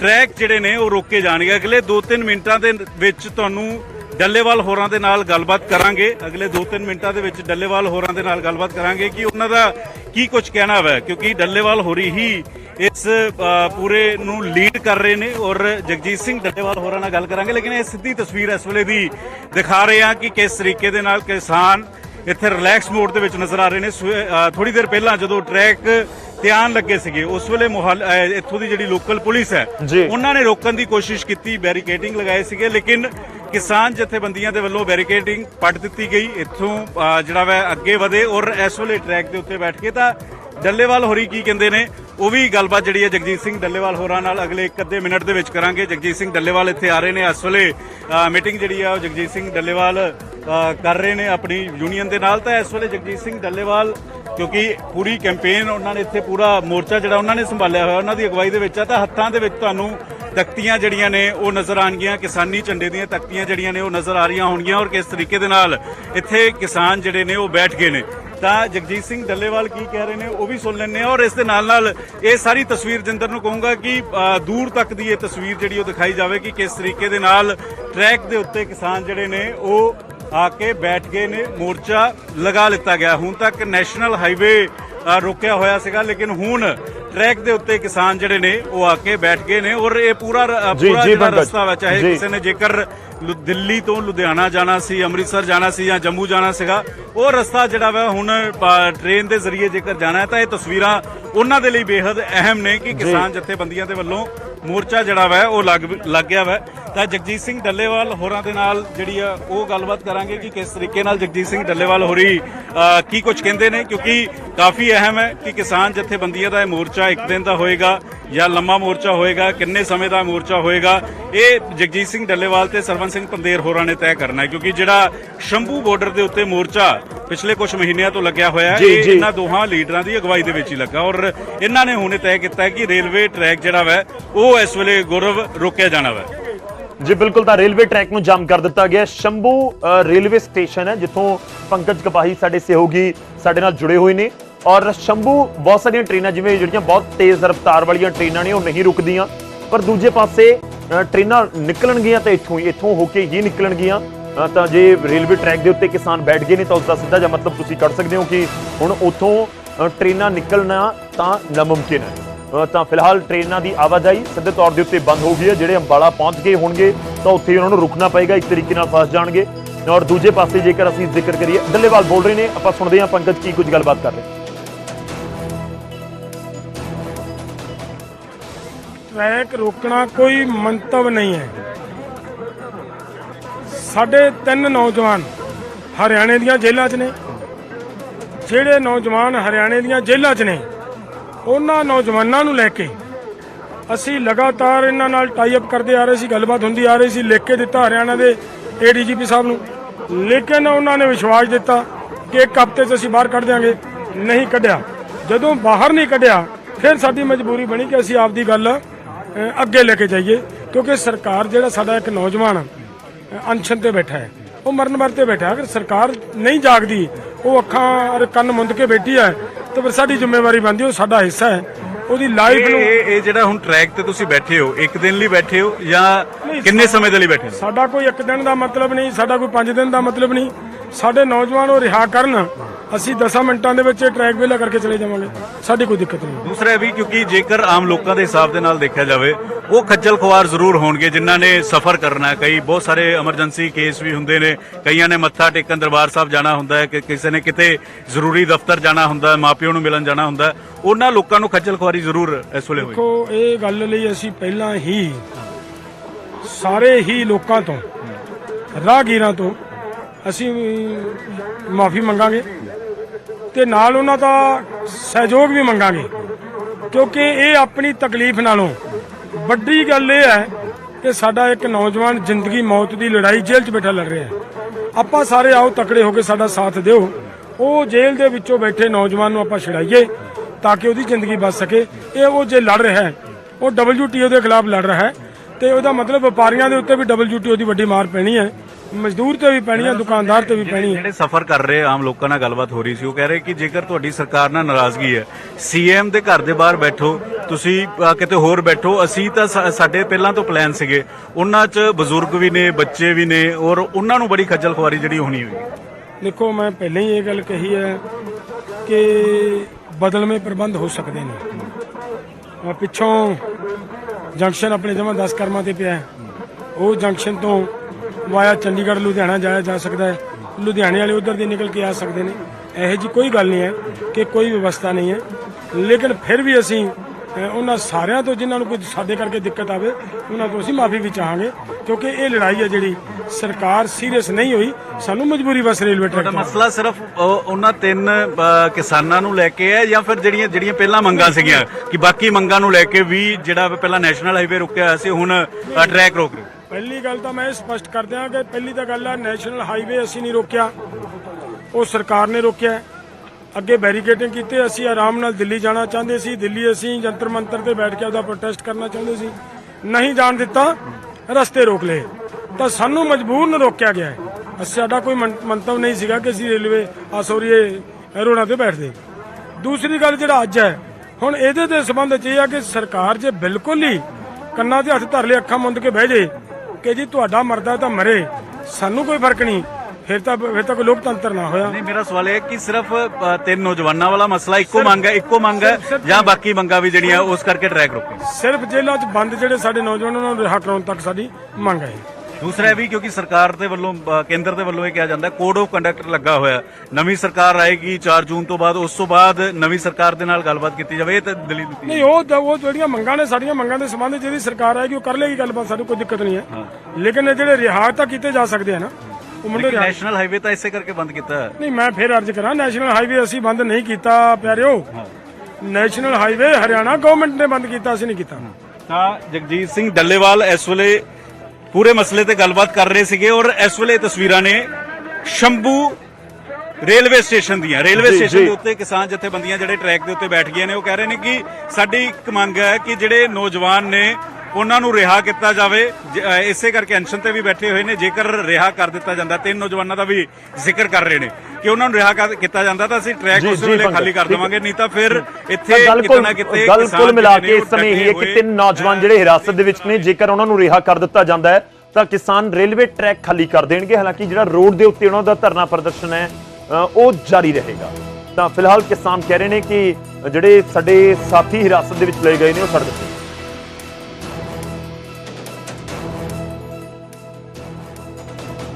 ਟਰੈਕ ਜਿਹੜੇ ਨੇ ਉਹ ਰੋਕੇ ਜਾਣਗੇ। ਅਗਲੇ 2-3 ਮਿੰਟਾਂ ਦੇ ਵਿੱਚ ਤੁਹਾਨੂੰ ਡੱਲੇਵਾਲ ਹੋਰਾਂ ਦੇ ਨਾਲ ਗੱਲਬਾਤ ਕਰਾਂਗੇ। ਅਗਲੇ 2-3 ਮਿੰਟਾਂ ਦੇ ਵਿੱਚ ਡੱਲੇਵਾਲ ਹੋਰਾਂ ਦੇ ਨਾਲ ਗੱਲਬਾਤ ਕਰਾਂਗੇ ਕਿ ਉਹਨਾਂ ਦਾ ਕੀ ਕੁਝ ਕਹਿਣਾ ਹੈ ਕਿਉਂਕਿ ਡੱਲੇਵਾਲ ਹੋਰੀ ਹੀ ਇਸ ਪੂਰੇ ਨੂੰ ਲੀਡ ਕਰ ਰਹੇ ਨੇ ਔਰ ਜਗਜੀਤ ਸਿੰਘ ਡੱਲੇਵਾਲ ਹੋਰਾਂ ਨਾਲ ਗੱਲ ਕਰਾਂਗੇ ਲੇਕਿਨ ਇਹ ਸਿੱਧੀ ਤਸਵੀਰ ਇਸ ਵੇਲੇ ਦੀ ਦਿਖਾ ਰਹੇ ਹਾਂ ਕਿ ਕਿਸ ਤਰੀਕੇ ਦੇ ਨਾਲ ਕਿਸਾਨ ਇੱਥੇ ਰਿਲੈਕਸ ਮੋਡ ਦੇ ਵਿੱਚ ਨਜ਼ਰ ਆ ਰਹੇ ਨੇ ਥੋੜੀ ਦੇਰ ਪਹਿਲਾਂ ਜਦੋਂ ਟਰੈਕ ਧਿਆਨ ਲੱਗੇ ਸੀਗੇ ਉਸ ਵੇਲੇ ਇੱਥੋਂ ਦੀ ਜਿਹੜੀ ਲੋਕਲ ਪੁਲਿਸ ਹੈ। ਉਹਨਾਂ ਨੇ ਰੋਕਣ ਦੀ ਕੋਸ਼ਿਸ਼ ਕੀਤੀ ਬੈਰੀਕੇਡਿੰਗ ਲਗਾਏ ਸੀਗੇ ਲੇਕਿਨ ਕਿਸਾਨ ਜਥੇਬੰਦੀਆਂ ਦੇ ਵੱਲੋਂ ਬੈਰੀਕੇਡਿੰਗ ਪੱਟ ਦਿੱਤੀ ਗਈ ਇੱਥੋਂ ਜਿਹੜਾ ਵਾ ਅੱਗੇ ਵਧੇ ਔਰ ਇਸ ਵੇਲੇ ਟਰੈਕ ਦੇ ਉੱਤੇ ਬੈਠ ਕੇ ਤਾਂ ਡੱਲੇਵਾਲ ਹੋਰੀ ਕੀ ਕਹਿੰਦੇ ਨੇ ਉਹ ਵੀ ਗੱਲਬਾਤ ਜਿਹੜੀ ਹੈ ਜਗਜੀਤ ਸਿੰਘ ਡੱਲੇਵਾਲ ਹੋਰਾਂ ਨਾਲ ਅਗਲੇ ਇੱਕ ਅੱਧੇ ਮਿੰਟ ਦੇ ਵਿੱਚ ਕਰਾਂਗੇ। ਜਗਜੀਤ ਸਿੰਘ ਡੱਲੇਵਾਲ ਇੱਥੇ ਆ ਰਹੇ ਨੇ। ਇਸ ਵੇਲੇ ਮੀਟਿੰਗ ਜਿਹੜੀ ਆ ਉਹ ਜਗਜੀਤ ਸਿੰਘ ਡੱਲੇਵਾਲ ਕਰ ਰਹੇ ਨੇ ਆਪਣੀ ਯੂਨੀਅਨ ਦੇ ਨਾਲ। ਤਾਂ ਇਸ ਵੇਲੇ ਜਗਜੀਤ ਸਿੰਘ ਡੱਲੇਵਾਲ, ਕਿਉਂਕਿ ਪੂਰੀ ਕੈਂਪੇਨ ਉਹਨਾਂ ਨੇ ਇੱਥੇ ਪੂਰਾ ਮੋਰਚਾ ਜਿਹੜਾ ਉਹਨਾਂ ਨੇ ਸੰਭਾਲਿਆ ਹੋਇਆ, ਉਹਨਾਂ ਦੀ ਅਗਵਾਈ ਦੇ ਵਿੱਚ ਆ। ਤਾਂ ਹੱਥਾਂ ਦੇ ਵਿੱਚ ਤੁਹਾਨੂੰ ਤਖਤੀਆਂ ਜਿਹੜੀਆਂ ਨੇ, ਉਹ ਨਜ਼ਰ ਆਣਗੀਆਂ ਕਿਸਾਨੀ ਝੰਡੇ ਦੀਆਂ ਤਖਤੀਆਂ ਜਿਹੜੀਆਂ ਨੇ, ਉਹ ਨਜ਼ਰ ਆ ਰਹੀਆਂ ਹੋਣਗੀਆਂ। ਔਰ ਕਿਸ ਤਰੀਕੇ ਦੇ ਨਾਲ ਇੱਥੇ ਕਿਸਾਨ ਜਿਹੜੇ ਨੇ, ਉਹ ਬੈਠ ਗਏ ਨੇ। ਤਾਂ ਜਗਜੀਤ ਸਿੰਘ ਡੱਲੇਵਾਲ ਕੀ ਕਹਿ ਰਹੇ ਨੇ ਉਹ ਵੀ ਸੁਣ ਲੈਣੇ ਆ ਔਰ ਇਸ ਦੇ ਨਾਲ ਨਾਲ ਇਹ ਸਾਰੀ ਤਸਵੀਰ ਜਿੰਦਰ ਨੂੰ ਕਹੂੰਗਾ ਕਿ ਦੂਰ ਤੱਕ ਦੀ ਇਹ ਤਸਵੀਰ ਜਿਹੜੀ ਉਹ ਦਿਖਾਈ ਜਾਵੇ ਕਿ ਕਿਸ ਤਰੀਕੇ ਦੇ ਨਾਲ ਟਰੈਕ ਦੇ ਉੱਤੇ ਕਿਸਾਨ ਜਿਹੜੇ ਨੇ ਉਹ ਆ ਕੇ ਬੈਠ ਗਏ ਨੇ, ਮੋਰਚਾ ਲਗਾ ਲਿੱਤਾ ਗਿਆ। ਹੁਣ ਤੱਕ ਨੈਸ਼ਨਲ ਹਾਈਵੇ ਰੋਕਿਆ ਹੋਇਆ ਸੀਗਾ ਲੇਕਿਨ ਹੁਣ ਟਰੈਕ ਦੇ ਉੱਤੇ ਕਿਸਾਨ ਜਿਹੜੇ ਨੇ ਉਹ ਆ ਕੇ ਬੈਠ ਗਏ ਨੇ ਔਰ ਇਹ ਪੂਰਾ ਪੂਰਾ ਜਿਹੜਾ ਰਸਤਾ ਵਾ ਚਾਹੇ। ਕਿਸੇ ਨੇ ਜੇਕਰ ਦਿੱਲੀ ਤੋਂ ਲੁਧਿਆਣਾ ਜਾਣਾ ਸੀ ਅੰਮ੍ਰਿਤਸਰ ਜਾਣਾ ਸੀ ਜਾਂ ਜੰਮੂ ਜਾਣਾ ਸੀਗਾ ਉਹ ਰਸਤਾ ਜਿਹੜਾ ਵਾ ਹੁਣ ਟ੍ਰੇਨ ਦੇ ਜ਼ਰੀਏ ਜੇਕਰ ਜਾਣਾ ਹੈ ਤਾਂ ਇਹ ਤਸਵੀਰਾਂ ਉਹਨਾਂ ਦੇ ਲਈ ਬੇहद ਅਹਿਮ ਨੇ ਕਿ ਕਿਸਾਨ ਜਥੇਬੰਦੀਆਂ ਦੇ ਵੱਲੋਂ ਮੋਰਚਾ ਜਿਹੜਾ ਵਾ ਉਹ ਲੱਗ ਲੱਗ ਗਿਆ ਵਾ ਤਾਂ ਜਗਜੀਤ ਸਿੰਘ ਡੱਲੇਵਾਲ ਹੋਰਾਂ ਦੇ ਨਾਲ ਜਿਹੜੀ ਆ ਉਹ ਗੱਲਬਾਤ ਕਰਾਂਗੇ ਕਿ ਕਿਸ ਤਰੀਕੇ ਨਾਲ ਜਗਜੀਤ ਸਿੰਘ ਡੱਲੇਵਾਲ ਹੋਰੀ ਕੀ ਕੁਝ ਕਹਿੰਦੇ ਨੇ ਕਿਉਂਕਿ ਕਾਫੀ ਅਹਿਮ ਹੈ ਕਿ ਕਿਸਾਨ ਜਥੇਬੰਦੀਆਂ ਦਾ ਇਹ ਮੋਰਚਾ ਇੱਕ ਦਿਨ ਦਾ ਹੋਏਗਾ ਜਾਂ ਲੰਮਾ ਮੋਰਚਾ ਹੋਏਗਾ ਕਿੰਨੇ ਸਮੇਂ ਦਾ ਮੋਰਚਾ ਹੋਏਗਾ ਇਹ ਜਗਜੀਤ ਸਿੰਘ ਡੱਲੇਵਾਲ ਤੇ ਸਰਵਨ ਸਿੰਘ ਪੰਦੇਰ ਹੋਰਾਂ ਨੇ ਤੈਅ ਕਰਨਾ ਹੈ ਕਿਉਂਕਿ ਜਿਹੜਾ ਸ਼ੰਭੂ ਬਾਰਡਰ ਦੇ ਉੱਤੇ ਮੋਰਚਾ ਪਿਛਲੇ ਕੁਝ ਮਹੀਨਿਆਂ ਤੋਂ ਲੱਗਿਆ ਹੋਇਆ ਹੈ ਇਹ। ਇਹਨਾਂ ਦੋਹਾਂ ਲੀਡਰਾਂ ਦੀ ਅਗਵਾਈ ਦੇ ਵਿੱਚ ਹੀ ਲੱਗਾ ਔਰ ਇਹਨਾਂ ਨੇ ਹੁਣੇ ਤੈਅ ਕੀਤਾ ਹੈ ਕਿ ਰੇਲਵੇ ਟਰੈਕ ਜਿਹੜਾ ਵਾ ਉਹ ਇਸ ਵੇਲੇ ਗੁਰਵ ਰੋਕਿਆ ਜਾਣਾ ਵਾ ਜੀ ਬਿਲਕੁਲ ਤਾਂ ਰੇਲਵੇ ਟਰੈਕ ਨੂੰ ਜਾਮ ਕਰ ਦਿੱਤਾ ਗਿਆ ਸ਼ੰਭੂ ਰੇਲਵੇ ਸਟੇਸ਼ਨ ਹੈ ਜਿੱਥੋਂ ਪੰਕਜ ਕਪਾਹੀ ਸਾਡੇ ਸਹਿਯੋਗੀ ਸਾਡੇ ਨਾਲ ਜੁੜੇ ਹੋਏ ਨੇ। ਔਰ ਸ਼ੰਭੂ ਬਹੁਤ ਸਾਰੀਆਂ ਟ੍ਰੇਨਾਂ ਜਿਵੇਂ ਜਿਹੜੀਆਂ ਬਹੁਤ ਤੇਜ਼ ਰਫ਼ਤਾਰ ਵਾਲੀਆਂ ਟ੍ਰੇਨਾਂ ਨੇ ਉਹ ਨਹੀਂ ਰੁਕਦੀਆਂ। ਪਰ ਦੂਜੇ ਪਾਸੇ ਅ, ਟ੍ਰੇਨਾਂ ਨਿਕਲਣਗੀਆਂ ਤਾਂ ਇੱਥੋਂ ਹੀ ਇੱਥੋਂ ਹੋ ਕੇ ਹੀ ਨਿਕਲਣਗੀਆਂ। ਤਾਂ ਜੇ ਰੇਲਵੇ ਟਰੈਕ ਦੇ ਉੱਤੇ ਕਿਸਾਨ ਬੈਠ ਗਏ ਨੇ ਤਾਂ ਉਸ ਦਾ ਸਿੱਧਾ ਜਿਹਾ ਮਤਲਬ ਤੁਸੀਂ ਕੱਢ ਸਕਦੇ ਹੋ ਕਿ ਹੁਣ ਉੱਥੋਂ ਅ, ਟ੍ਰੇਨਾਂ ਨਿਕਲਣਾ ਤਾਂ ਨਾਮੁਮਕਿਨ ਹੈ। ਤਾਂ ਫਿਲਹਾਲ ਟ੍ਰੇਨਾਂ ਦੀ ਆਵਾਜਾਈ ਸਿੱਧੇ ਤੌਰ ਦੇ ਉੱਤੇ ਬੰਦ ਹੋ ਗਈ ਹੈ। ਜਿਹੜੇ ਅੰਬਾਲਾ ਪਹੁੰਚ ਗਏ ਹੋਣਗੇ, ਤਾਂ ਉੱਥੇ ਉਹਨਾਂ ਨੂੰ ਰੁਕਣਾ ਪਏਗਾ, ਇੱਕ ਤਰੀਕੇ ਨਾਲ ਫਸ ਜਾਣਗੇ। ਔਰ ਦੂਜੇ ਪਾਸੇ ਜੇਕਰ ਅਸੀਂ ਜ਼ਿਕਰ ਕਰੀਏ ਡੱਲੇਵਾਲ ਬੋਲ ਰਹੇ ਨੇ, ਆਪਾਂ ਸੁਣਦੇ ਹਾਂ ਪੰਕਜ ਕੀ ਕੁਝ ਗੱਲਬਾਤ ਕਰ ਰਹੇ। ਟਰੈਕ ਰੋਕਣਾ ਕੋਈ ਮੰਤਵ ਨਹੀਂ ਹੈ। ਸਾਡੇ ਤਿੰਨ ਨੌਜਵਾਨ ਹਰਿਆਣੇ ਦੀਆਂ ਜੇਲ੍ਹਾਂ 'ਚ ਨੇ। ਜਿਹੜੇ ਨੌਜਵਾਨ ਹਰਿਆਣੇ ਦੀਆਂ ਜੇਲ੍ਹਾਂ 'ਚ ਨੇ ਉਹਨਾਂ ਨੌਜਵਾਨਾਂ ਨੂੰ ਲੈ ਕੇ ਅਸੀਂ ਲਗਾਤਾਰ ਇਹਨਾਂ ਨਾਲ ਟਾਈ ਅਪ ਕਰਦੇ ਆ ਰਹੇ ਸੀ ਗੱਲਬਾਤ ਹੁੰਦੀ ਆ ਰਹੀ ਸੀ ਲਿਖ ਕੇ ਦਿੱਤਾ ਹਰਿਆਣਾ ਦੇ ਏਡੀਜੀਪੀ ਸਾਹਿਬ ਨੂੰ। ਲੇਕਿਨ ਉਹਨਾਂ ਨੇ ਵਿਸ਼ਵਾਸ ਦਿੱਤਾ ਕਿ ਇੱਕ ਹਫ਼ਤੇ 'ਚ ਅਸੀਂ ਬਾਹਰ ਕੱਢ ਦਿਆਂਗੇ। ਨਹੀਂ ਕੱਢਿਆ। ਜਦੋਂ ਬਾਹਰ ਨਹੀਂ ਕੱਢਿਆ ਫਿਰ ਸਾਡੀ ਮਜਬੂਰੀ ਬਣੀ ਕਿ ਅਸੀਂ ਆਪਦੀ ਗੱਲ ਅੱਗੇ ਲੈ ਕੇ ਜਾਈਏ। ਕਿਉਂਕਿ ਸਰਕਾਰ ਜਿਹੜਾ ਸਾਡਾ ਇੱਕ ਨੌਜਵਾਨ ਅ, ਅਨਸ਼ਨ ਤੇ ਬੈਠਾ ਹੈ ਉਹ ਮਰਨ ਮਰ ਤੇ ਬੈਠਾ ਅਗਰ ਸਰਕਾਰ ਨਹੀਂ ਜਾਗਦੀ ਉਹ ਅੱਖਾਂ ਔਰ ਕੰਨ ਮੁੰਦ ਕੇ ਬੈਠੀ ਹੈ ਤਾਂ ਫਿਰ ਸਾਡੀ ਜ਼ਿੰਮੇਵਾਰੀ ਬਣਦੀ ਉਹ ਸਾਡਾ ਹਿੱਸਾ ਹੈ। ਉਹਦੀ ਲਾਈਫ ਨੂੰ ਇਹ ਇਹ ਜਿਹੜਾ ਹੁਣ ਟਰੈਕ ਤੇ ਤੁਸੀਂ ਬੈਠੇ ਹੋ ਇੱਕ ਦਿਨ ਲਈ ਬੈਠੇ ਹੋ ਜਾਂ ਕਿੰਨੇ ਸਮੇਂ ਦੇ ਲਈ ਬੈਠੇ ਹੋ? ਸਾਡਾ ਕੋਈ ਇੱਕ ਦਿਨ ਦਾ ਮਤਲਬ ਨਹੀਂ ਸਾਡਾ ਕੋਈ 5 ਦਿਨ ਦਾ ਮਤਲਬ ਨਹੀਂ। ਸਾਡੇ ਨੌਜਵਾਨ ਉਹ ਰਿਹਾ ਕਰਨ। ਅਸੀਂ 10 ਮਿੰਟਾਂ ਦੇ ਵਿੱਚ ਇਹ ਟਰੈਕ ਵੇਲਾ ਕਰਕੇ ਚਲੇ ਜਾਵਾਂਗੇ। ਸਾਡੀ ਕੋਈ ਦਿੱਕਤ ਨਹੀਂ। ਦੂਸਰਾ ਇਹ ਵੀ ਕਿਉਂਕਿ ਜੇਕਰ ਆਮ ਲੋਕਾਂ ਦੇ ਹਿਸਾਬ ਦੇ ਨਾਲ ਦੇਖਿਆ ਜਾਵੇ ਉਹ ਖੱਜਲ ਖੁਆਰ ਜ਼ਰੂਰ ਹੋਣਗੇ ਜਿਨ੍ਹਾਂ ਨੇ ਸਫ਼ਰ ਕਰਨਾ ਹੈ। ਕਈ ਬਹੁਤ ਸਾਰੇ ਐਮਰਜੈਂਸੀ ਕੇਸ ਵੀ ਹੁੰਦੇ ਨੇ। ਕਈਆਂ ਨੇ ਮੱਥਾ ਟੇਕਣ ਦਰਬਾਰ ਸਾਹਿਬ ਜਾਣਾ ਹੁੰਦਾ ਹੈ ਕਿ ਕਿਸੇ ਨੇ ਕਿਤੇ ਜ਼ਰੂਰੀ ਦਫ਼ਤਰ ਜਾਣਾ ਹੁੰਦਾ ਹੈ ਮਾਪਿਓ ਨੂੰ ਮਿਲਣ ਜਾਣਾ ਹੁੰਦਾ ਹੈ। ਉਹਨਾਂ ਲੋਕਾਂ ਨੂੰ ਖੱਜਲ ਖੁਆਰੀ ਜ਼ਰੂਰ ਇਸ ਵੇਲੇ ਹੋਈ ਦੇਖੋ ਇਹ ਗੱਲ ਲਈ ਅਸੀਂ ਪਹਿਲਾਂ ਹੀ ਸਾਰੇ ਹੀ ਲੋਕਾਂ ਤੋਂ ਰਾਹਗੀਰਾਂ ਤੋਂ ਅਸੀਂ ਮਾਫੀ ਮੰਗਾਂਗੇ। ਤੇ ਨਾਲ ਉਹਨਾਂ ਦਾ ਸਹਿਯੋਗ ਵੀ ਮੰਗਾਂਗੇ। ਕਿਉਂਕਿ ਇਹ ਆਪਣੀ ਤਕਲੀਫ ਨਾਲੋਂ ਵੱਡੀ ਗੱਲ ਇਹ ਹੈ ਕਿ ਸਾਡਾ ਇੱਕ ਨੌਜਵਾਨ ਜ਼ਿੰਦਗੀ ਮੌਤ ਦੀ ਲੜਾਈ ਜੇਲ੍ਹ 'ਚ ਬੈਠਾ ਲੜ ਰਿਹਾ ਹੈ। ਆਪਾਂ ਸਾਰੇ ਆਓ ਤਕੜੇ ਹੋ ਕੇ ਸਾਡਾ ਸਾਥ ਦਿਓ। ਉਹ ਜੇਲ੍ਹ ਦੇ ਵਿੱਚੋਂ ਬੈਠੇ ਨੌਜਵਾਨ ਨੂੰ ਆਪਾਂ ਛੁਡਾਈਏ ਤਾਂ ਕਿ ਉਹਦੀ ਜ਼ਿੰਦਗੀ ਬਚ ਸਕੇ। ਇਹ ਉਹ ਜੇ ਲੜ ਰਿਹਾ ਹੈ, ਉਹ WTO ਦੇ ਖਿਲਾਫ ਲੜ ਰਿਹਾ ਹੈ ਤੇ ਉਹਦਾ ਮਤਲਬ ਵਪਾਰੀਆਂ ਦੇ ਉੱਤੇ ਵੀ WTO ਦੀ ਵੱਡੀ ਮਾਰ ਪੈਣੀ ਹੈ। ਮਜ਼ਦੂਰ ਤੇ ਵੀ ਪੈਣੀ ਹੈ ਦੁਕਾਨਦਾਰ ਤੇ ਵੀ ਪੈਣੀ ਹੈ ਜਿਹੜੇ ਸਫ਼ਰ ਕਰ ਰਹੇ ਆਮ ਲੋਕਾਂ ਨਾਲ ਗੱਲਬਾਤ ਹੋ ਰਹੀ ਸੀ ਉਹ ਕਹਿ ਰਹੇ ਕਿ ਜੇਕਰ ਤੁਹਾਡੀ ਸਰਕਾਰ ਨਾਲ ਨਾਰਾਜ਼ਗੀ ਹੈ ਸੀਐਮ ਦੇ ਘਰ ਦੇ ਬਾਹਰ ਬੈਠੋ ਤੁਸੀਂ ਅ, ਕਿਤੇ ਹੋਰ ਬੈਠੋ ਅਸੀਂ ਤਾਂ ਸਾ- ਸਾਡੇ ਪਹਿਲਾਂ ਤੋਂ ਪਲਾਨ ਸੀਗੇ ਉਹਨਾਂ 'ਚ ਬਜ਼ੁਰਗ ਵੀ ਨੇ ਬੱਚੇ ਵੀ ਨੇ ਔਰ ਉਹਨਾਂ ਨੂੰ ਬੜੀ ਖੱਜਲ ਖੁਆਰੀ ਜਿਹੜੀ ਹੋਣੀ ਹੋਈ। ਦੇਖੋ ਮੈਂ ਪਹਿਲਾਂ ਹੀ ਇਹ ਗੱਲ ਕਹੀ ਹੈ ਕਿ ਬਦਲਵੇਂ ਪ੍ਰਬੰਧ ਹੋ ਸਕਦੇ ਨੇ। ਪਿੱਛੋਂ ਜੰਕਸ਼ਨ ਆਪਣੇ ਜਮਾ 10 ਕਰਮਾਂ ਤੇ ਪਿਆ ਹੈ। ਉਹ ਜੰਕਸ਼ਨ ਤੋਂ ਵਾਇਆ ਚੰਡੀਗੜ੍ਹ ਲੁਧਿਆਣਾ ਜਾਇਆ ਜਾ ਸਕਦਾ ਹੈ। ਲੁਧਿਆਣੇ ਵਾਲੇ ਉਧਰ ਦੀ ਨਿਕਲ ਕੇ ਆ ਸਕਦੇ ਨੇ। ਇਹੋ ਜੀ ਕੋਈ ਗੱਲ ਨਹੀਂ ਹੈ ਕਿ ਕੋਈ ਵਿਵਸਥਾ ਨਹੀਂ ਹੈ। ਲੇਕਿਨ ਫਿਰ ਵੀ ਅਸੀਂ ਉਹਨਾਂ ਸਾਰਿਆਂ ਤੋਂ ਜਿਨ੍ਹਾਂ ਨੂੰ ਕੋਈ ਸਾਡੇ ਕਰਕੇ ਦਿੱਕਤ ਆਵੇ ਉਹਨਾਂ ਤੋਂ ਅਸੀਂ ਮਾਫੀ ਵੀ ਚਾਹਾਂਗੇ। ਕਿਉਂਕਿ ਇਹ ਲੜਾਈ ਹੈ ਜਿਹੜੀ ਸਰਕਾਰ ਸੀਰੀਅਸ ਨਹੀਂ ਹੋਈ ਸਾਨੂੰ ਮਜਬੂਰੀ ਬਸ ਰੇਲਵੇ ਟਰੈਕ ਤੋਂ ਮਸਲਾ ਸਿਰਫ ਉਹਨਾਂ ਤਿੰਨ ਕਿਸਾਨਾਂ ਨੂੰ ਲੈ ਕੇ ਹੈ ਜਾਂ ਫਿਰ ਜਿਹੜੀਆਂ ਜਿਹੜੀਆਂ ਪਹਿਲਾਂ ਮੰਗਾਂ ਸੀਗੀਆਂ? ਕਿ ਬਾਕੀ ਮੰਗਾਂ ਨੂੰ ਲੈ ਕੇ ਵੀ ਜਿਹੜਾ ਪਹਿਲਾਂ ਨੈਸ਼ਨਲ ਹਾਈਵੇ ਰੁਕਿਆ ਹੋਇਆ ਸੀ ਹੁਣ ਟਰੈਕ ਰੋਕ ਰਹੇ ਪਹਿਲੀ ਗੱਲ ਤਾਂ ਮੈਂ ਇਹ ਸਪਸ਼ਟ ਕਰ ਦਿਆਂ ਕਿ ਪਹਿਲੀ ਤਾਂ ਗੱਲ ਹੈ ਨੈਸ਼ਨਲ ਹਾਈਵੇ ਅਸੀਂ ਨਹੀਂ ਰੋਕਿਆ। ਉਹ ਸਰਕਾਰ ਨੇ ਰੋਕਿਆ। ਅੱਗੇ ਬੈਰੀਕੇਡਿੰਗ ਕੀਤੀ, ਅਸੀਂ ਆਰਾਮ ਨਾਲ ਦਿੱਲੀ ਜਾਣਾ ਚਾਹੁੰਦੇ ਸੀ। ਦਿੱਲੀ ਅਸੀਂ ਜੰਤਰ ਮੰਤਰ ਤੇ ਬੈਠ ਕੇ ਉਹਦਾ ਪ੍ਰੋਟੈਸਟ ਕਰਨਾ ਚਾਹੁੰਦੇ ਸੀ। ਨਹੀਂ ਜਾਣ ਦਿੱਤਾ, ਰਸਤੇ ਰੋਕ ਲਏ। ਤਾਂ ਸਾਨੂੰ ਮਜਬੂਰਨ ਰੋਕਿਆ ਗਿਆ ਹੈ। ਸਾਡਾ ਕੋਈ ਮੰ- ਮੰਤਵ ਨਹੀਂ ਸੀਗਾ ਕਿ ਅਸੀਂ ਰੇਲਵੇ, ਆ ਸੌਰੀ ਇਹ ਤੇ ਬੈਠਦੇ ਦੂਸਰੀ ਗੱਲ ਜਿਹੜਾ ਅੱਜ ਹੈ, ਹੁਣ ਇਹਦੇ ਦੇ ਸੰਬੰਧ ਚ ਇਹ ਆ ਕਿ ਸਰਕਾਰ ਜੇ ਬਿਲਕੁਲ ਹੀ ਕੰਨਾਂ ਤੇ ਹੱਥ ਧਰ ਲਏ, ਅੱਖਾਂ ਮੁੰਦ ਕੇ ਬਹਿ ਜੇ ਕਿ ਜੀ ਤੁਹਾਡਾ ਮਰਦਾ ਤਾਂ ਮਰੇ ਸਾਨੂੰ ਕੋਈ ਫ਼ਰਕ ਨਹੀਂ। ਫਿਰ ਤਾਂ ਫਿਰ ਤਾਂ ਕੋਈ ਲੋਕਤੰਤਰ ਨਾ ਹੋਇਆ। ਨਹੀਂ ਮੇਰਾ ਸਵਾਲ ਇਹ ਹੈ ਕਿ ਸਿਰਫ ਅ, ਤਿੰਨ ਨੌਜਵਾਨਾਂ ਵਾਲਾ ਮਸਲਾ ਇੱਕੋ ਮੰਗ ਹੈ ਇੱਕੋ ਮੰਗ ਹੈ ਜਾਂ ਬਾਕੀ ਮੰਗਾਂ ਵੀ ਜਿਹੜੀਆਂ ਉਸ ਕਰਕੇ ਟਰੈਕ ਰੋਕੇ? ਸਿਰਫ ਜੇਲ੍ਹਾਂ 'ਚ ਬੰਦ ਜਿਹੜੇ ਸਾਡੇ ਨੌਜਵਾਨਾਂ ਨੂੰ ਰਿਹਾ ਕਰਾਉਣ ਤੱਕ ਸਾਡੀ ਮੰਗ ਹੈ। ਦੂਸਰਾ ਇਹ ਵੀ ਕਿਉਂਕਿ ਸਰਕਾਰ ਦੇ ਵੱਲੋਂ ਅ, ਕੇਂਦਰ ਦੇ ਵੱਲੋਂ ਇਹ ਕਿਹਾ ਜਾਂਦਾ ਕੋਡ ਆਫ ਕੰਡਕਟ ਲੱਗਾ ਹੋਇਆ ਨਵੀਂ ਸਰਕਾਰ ਆਏਗੀ 4 ਜੂਨ ਤੋਂ ਬਾਅਦ ਉਸ ਤੋਂ ਬਾਅਦ ਨਵੀਂ ਸਰਕਾਰ ਦੇ ਨਾਲ ਗੱਲਬਾਤ ਕੀਤੀ ਜਾਵੇ ਇਹ ਤਾਂ ਦਿੱਲੀ ਦਿੱਤੀ ਨਹੀਂ ਉਹ ਤਾਂ- ਉਹ ਜਿਹੜੀਆਂ ਮੰਗਾਂ ਨੇ ਸਾਡੀਆਂ ਮੰਗਾਂ ਦੇ ਸੰਬੰਧ 'ਚ ਜਿਹੜੀ ਸਰਕਾਰ ਆਏਗੀ ਉਹ ਕਰ ਲੇਗੀ ਗੱਲਬਾਤ ਸਾਨੂੰ ਕੋਈ ਦਿੱਕਤ ਨਹੀਂ ਹੈ। ਲੇਕਿਨ ਇਹ ਜਿਹੜੇ ਰਿਹਾ ਤਾਂ ਕੀਤੇ ਜਾ ਸਕਦੇ ਆ ਨਾ ਉਹ ਮੁੰਡੇ ਨੈਸ਼ਨਲ ਹਾਈਵੇ ਤਾਂ ਇਸੇ ਕਰਕੇ ਬੰਦ ਕੀਤਾ। ਹੈ ਨਹੀਂ ਮੈਂ ਫਿਰ ਅਰਜ਼ ਕਰਾਂ ਨੈਸ਼ਨਲ ਹਾਈਵੇ ਅਸੀਂ ਬੰਦ ਨਹੀਂ ਕੀਤਾ ਪਿਆਰਿਓ। ਨੈਸ਼ਨਲ ਹਾਈਵੇ ਹਰਿਆਣਾ ਗਵਰਨਮੈਂਟ ਨੇ ਬੰਦ ਕੀਤਾ ਅਸੀਂ ਨਹੀਂ ਕੀਤਾ। ਤਾਂ ਜਗਜੀਤ ਸਿੰਘ ਡੱਲੇਵਾਲ ਇਸ ਵੇਲੇ ਪੂਰੇ ਮਸਲੇ ਤੇ ਗੱਲਬਾਤ ਕਰ ਰਹੇ ਸੀਗੇ ਔਰ ਇਸ ਵੇਲੇ ਤਸਵੀਰਾਂ ਨੇ ਸ਼ੰਭੂ ਰੇਲਵੇ ਸਟੇਸ਼ਨ ਦੀਆਂ ਰੇਲਵੇ ਸਟੇਸ਼ਨ। ਦੇ ਉੱਤੇ ਕਿਸਾਨ ਜਥੇਬੰਦੀਆਂ ਜਿਹੜੇ ਟਰੈਕ ਦੇ ਉੱਤੇ ਬੈਠ ਗਏ ਨੇ ਉਹ ਕਹਿ ਰਹੇ ਨੇ ਕਿ ਸਾਡੀ ਇੱਕ ਮੰਗ ਹੈ ਕਿ ਜਿਹੜੇ ਨੌਜਵਾਨ ਨੇ ਉਹਨਾਂ ਨੂੰ ਰਿਹਾ ਕੀਤਾ ਜਾਵੇ ਜ- ਅ, ਇਸੇ ਕਰਕੇ ਅਨਸ਼ਨ ਤੇ ਵੀ ਬੈਠੇ ਹੋਏ ਨੇ ਜੇਕਰ ਰਿਹਾ ਕਰ ਦਿੱਤਾ ਜਾਂਦਾ ਤਿੰਨ ਨੌਜਵਾਨਾਂ ਦਾ ਵੀ ਜ਼ਿਕਰ ਕਰ ਰਹੇ ਨੇ ਕਿ ਉਹਨਾਂ ਨੂੰ ਰਿਹਾ ਕਰ- ਕੀਤਾ ਜਾਂਦਾ ਤਾਂ ਅਸੀਂ ਟਰੈਕ ਜੀ, ਉਸ ਜੀ, ਵੇਲੇ ਖਾਲੀ ਕਰ ਠੀਕ ਹੈ। ਦੇਵਾਂਗੇ ਨਹੀਂ ਤਾਂ ਫਿਰ ਇੱਥੇ ਕਿਤੇ ਨਾ ਕਿਤੇ ਗੱਲ ਕਿਸਾਨ ਕੁੱਲ ਮਿਲਾ ਜਿਹੜੇ ਕੇ ਨੇ ਇਸ ਉਹ ਸਮੇਂ ਇਹ ਹੈ ਕਿ ਹੋਏ। ਤਿੰਨ ਨੌਜਵਾਨ ਜਿਹੜੇ ਹਿਰਾਸਤ ਦੇ ਵਿੱਚ ਨੇ ਜੇਕਰ ਉਹਨਾਂ ਨੂੰ ਰਿਹਾ ਕਰ ਦਿੱਤਾ ਜਾਂਦਾ ਹੈ ਤਾਂ ਕਿਸਾਨ ਰੇਲਵੇ ਟਰੈਕ ਖਾਲੀ ਕਰ ਦੇਣਗੇ। ਹਾਲਾਂਕਿ ਜਿਹੜਾ ਰੋਡ ਦੇ ਉੱਤੇ ਉਹਨਾਂ ਦਾ ਧਰਨਾ ਪ੍ਰਦਰਸ਼ਨ ਹੈ ਅ, ਉਹ ਜਾਰੀ ਰਹੇਗਾ। ਤਾਂ ਫਿਲਹਾਲ ਕਿਸਾਨ ਕਹਿ ਰਹੇ ਨੇ ਕਿ ਜਿਹੜੇ ਸਾਡੇ ਸਾਥੀ ਹਿਰਾਸਤ ਦੇ ਵਿੱਚ ਲਏ ਗਏ ਨੇ ਉਹ ਛੱਡ ਦਿੱਤੇ।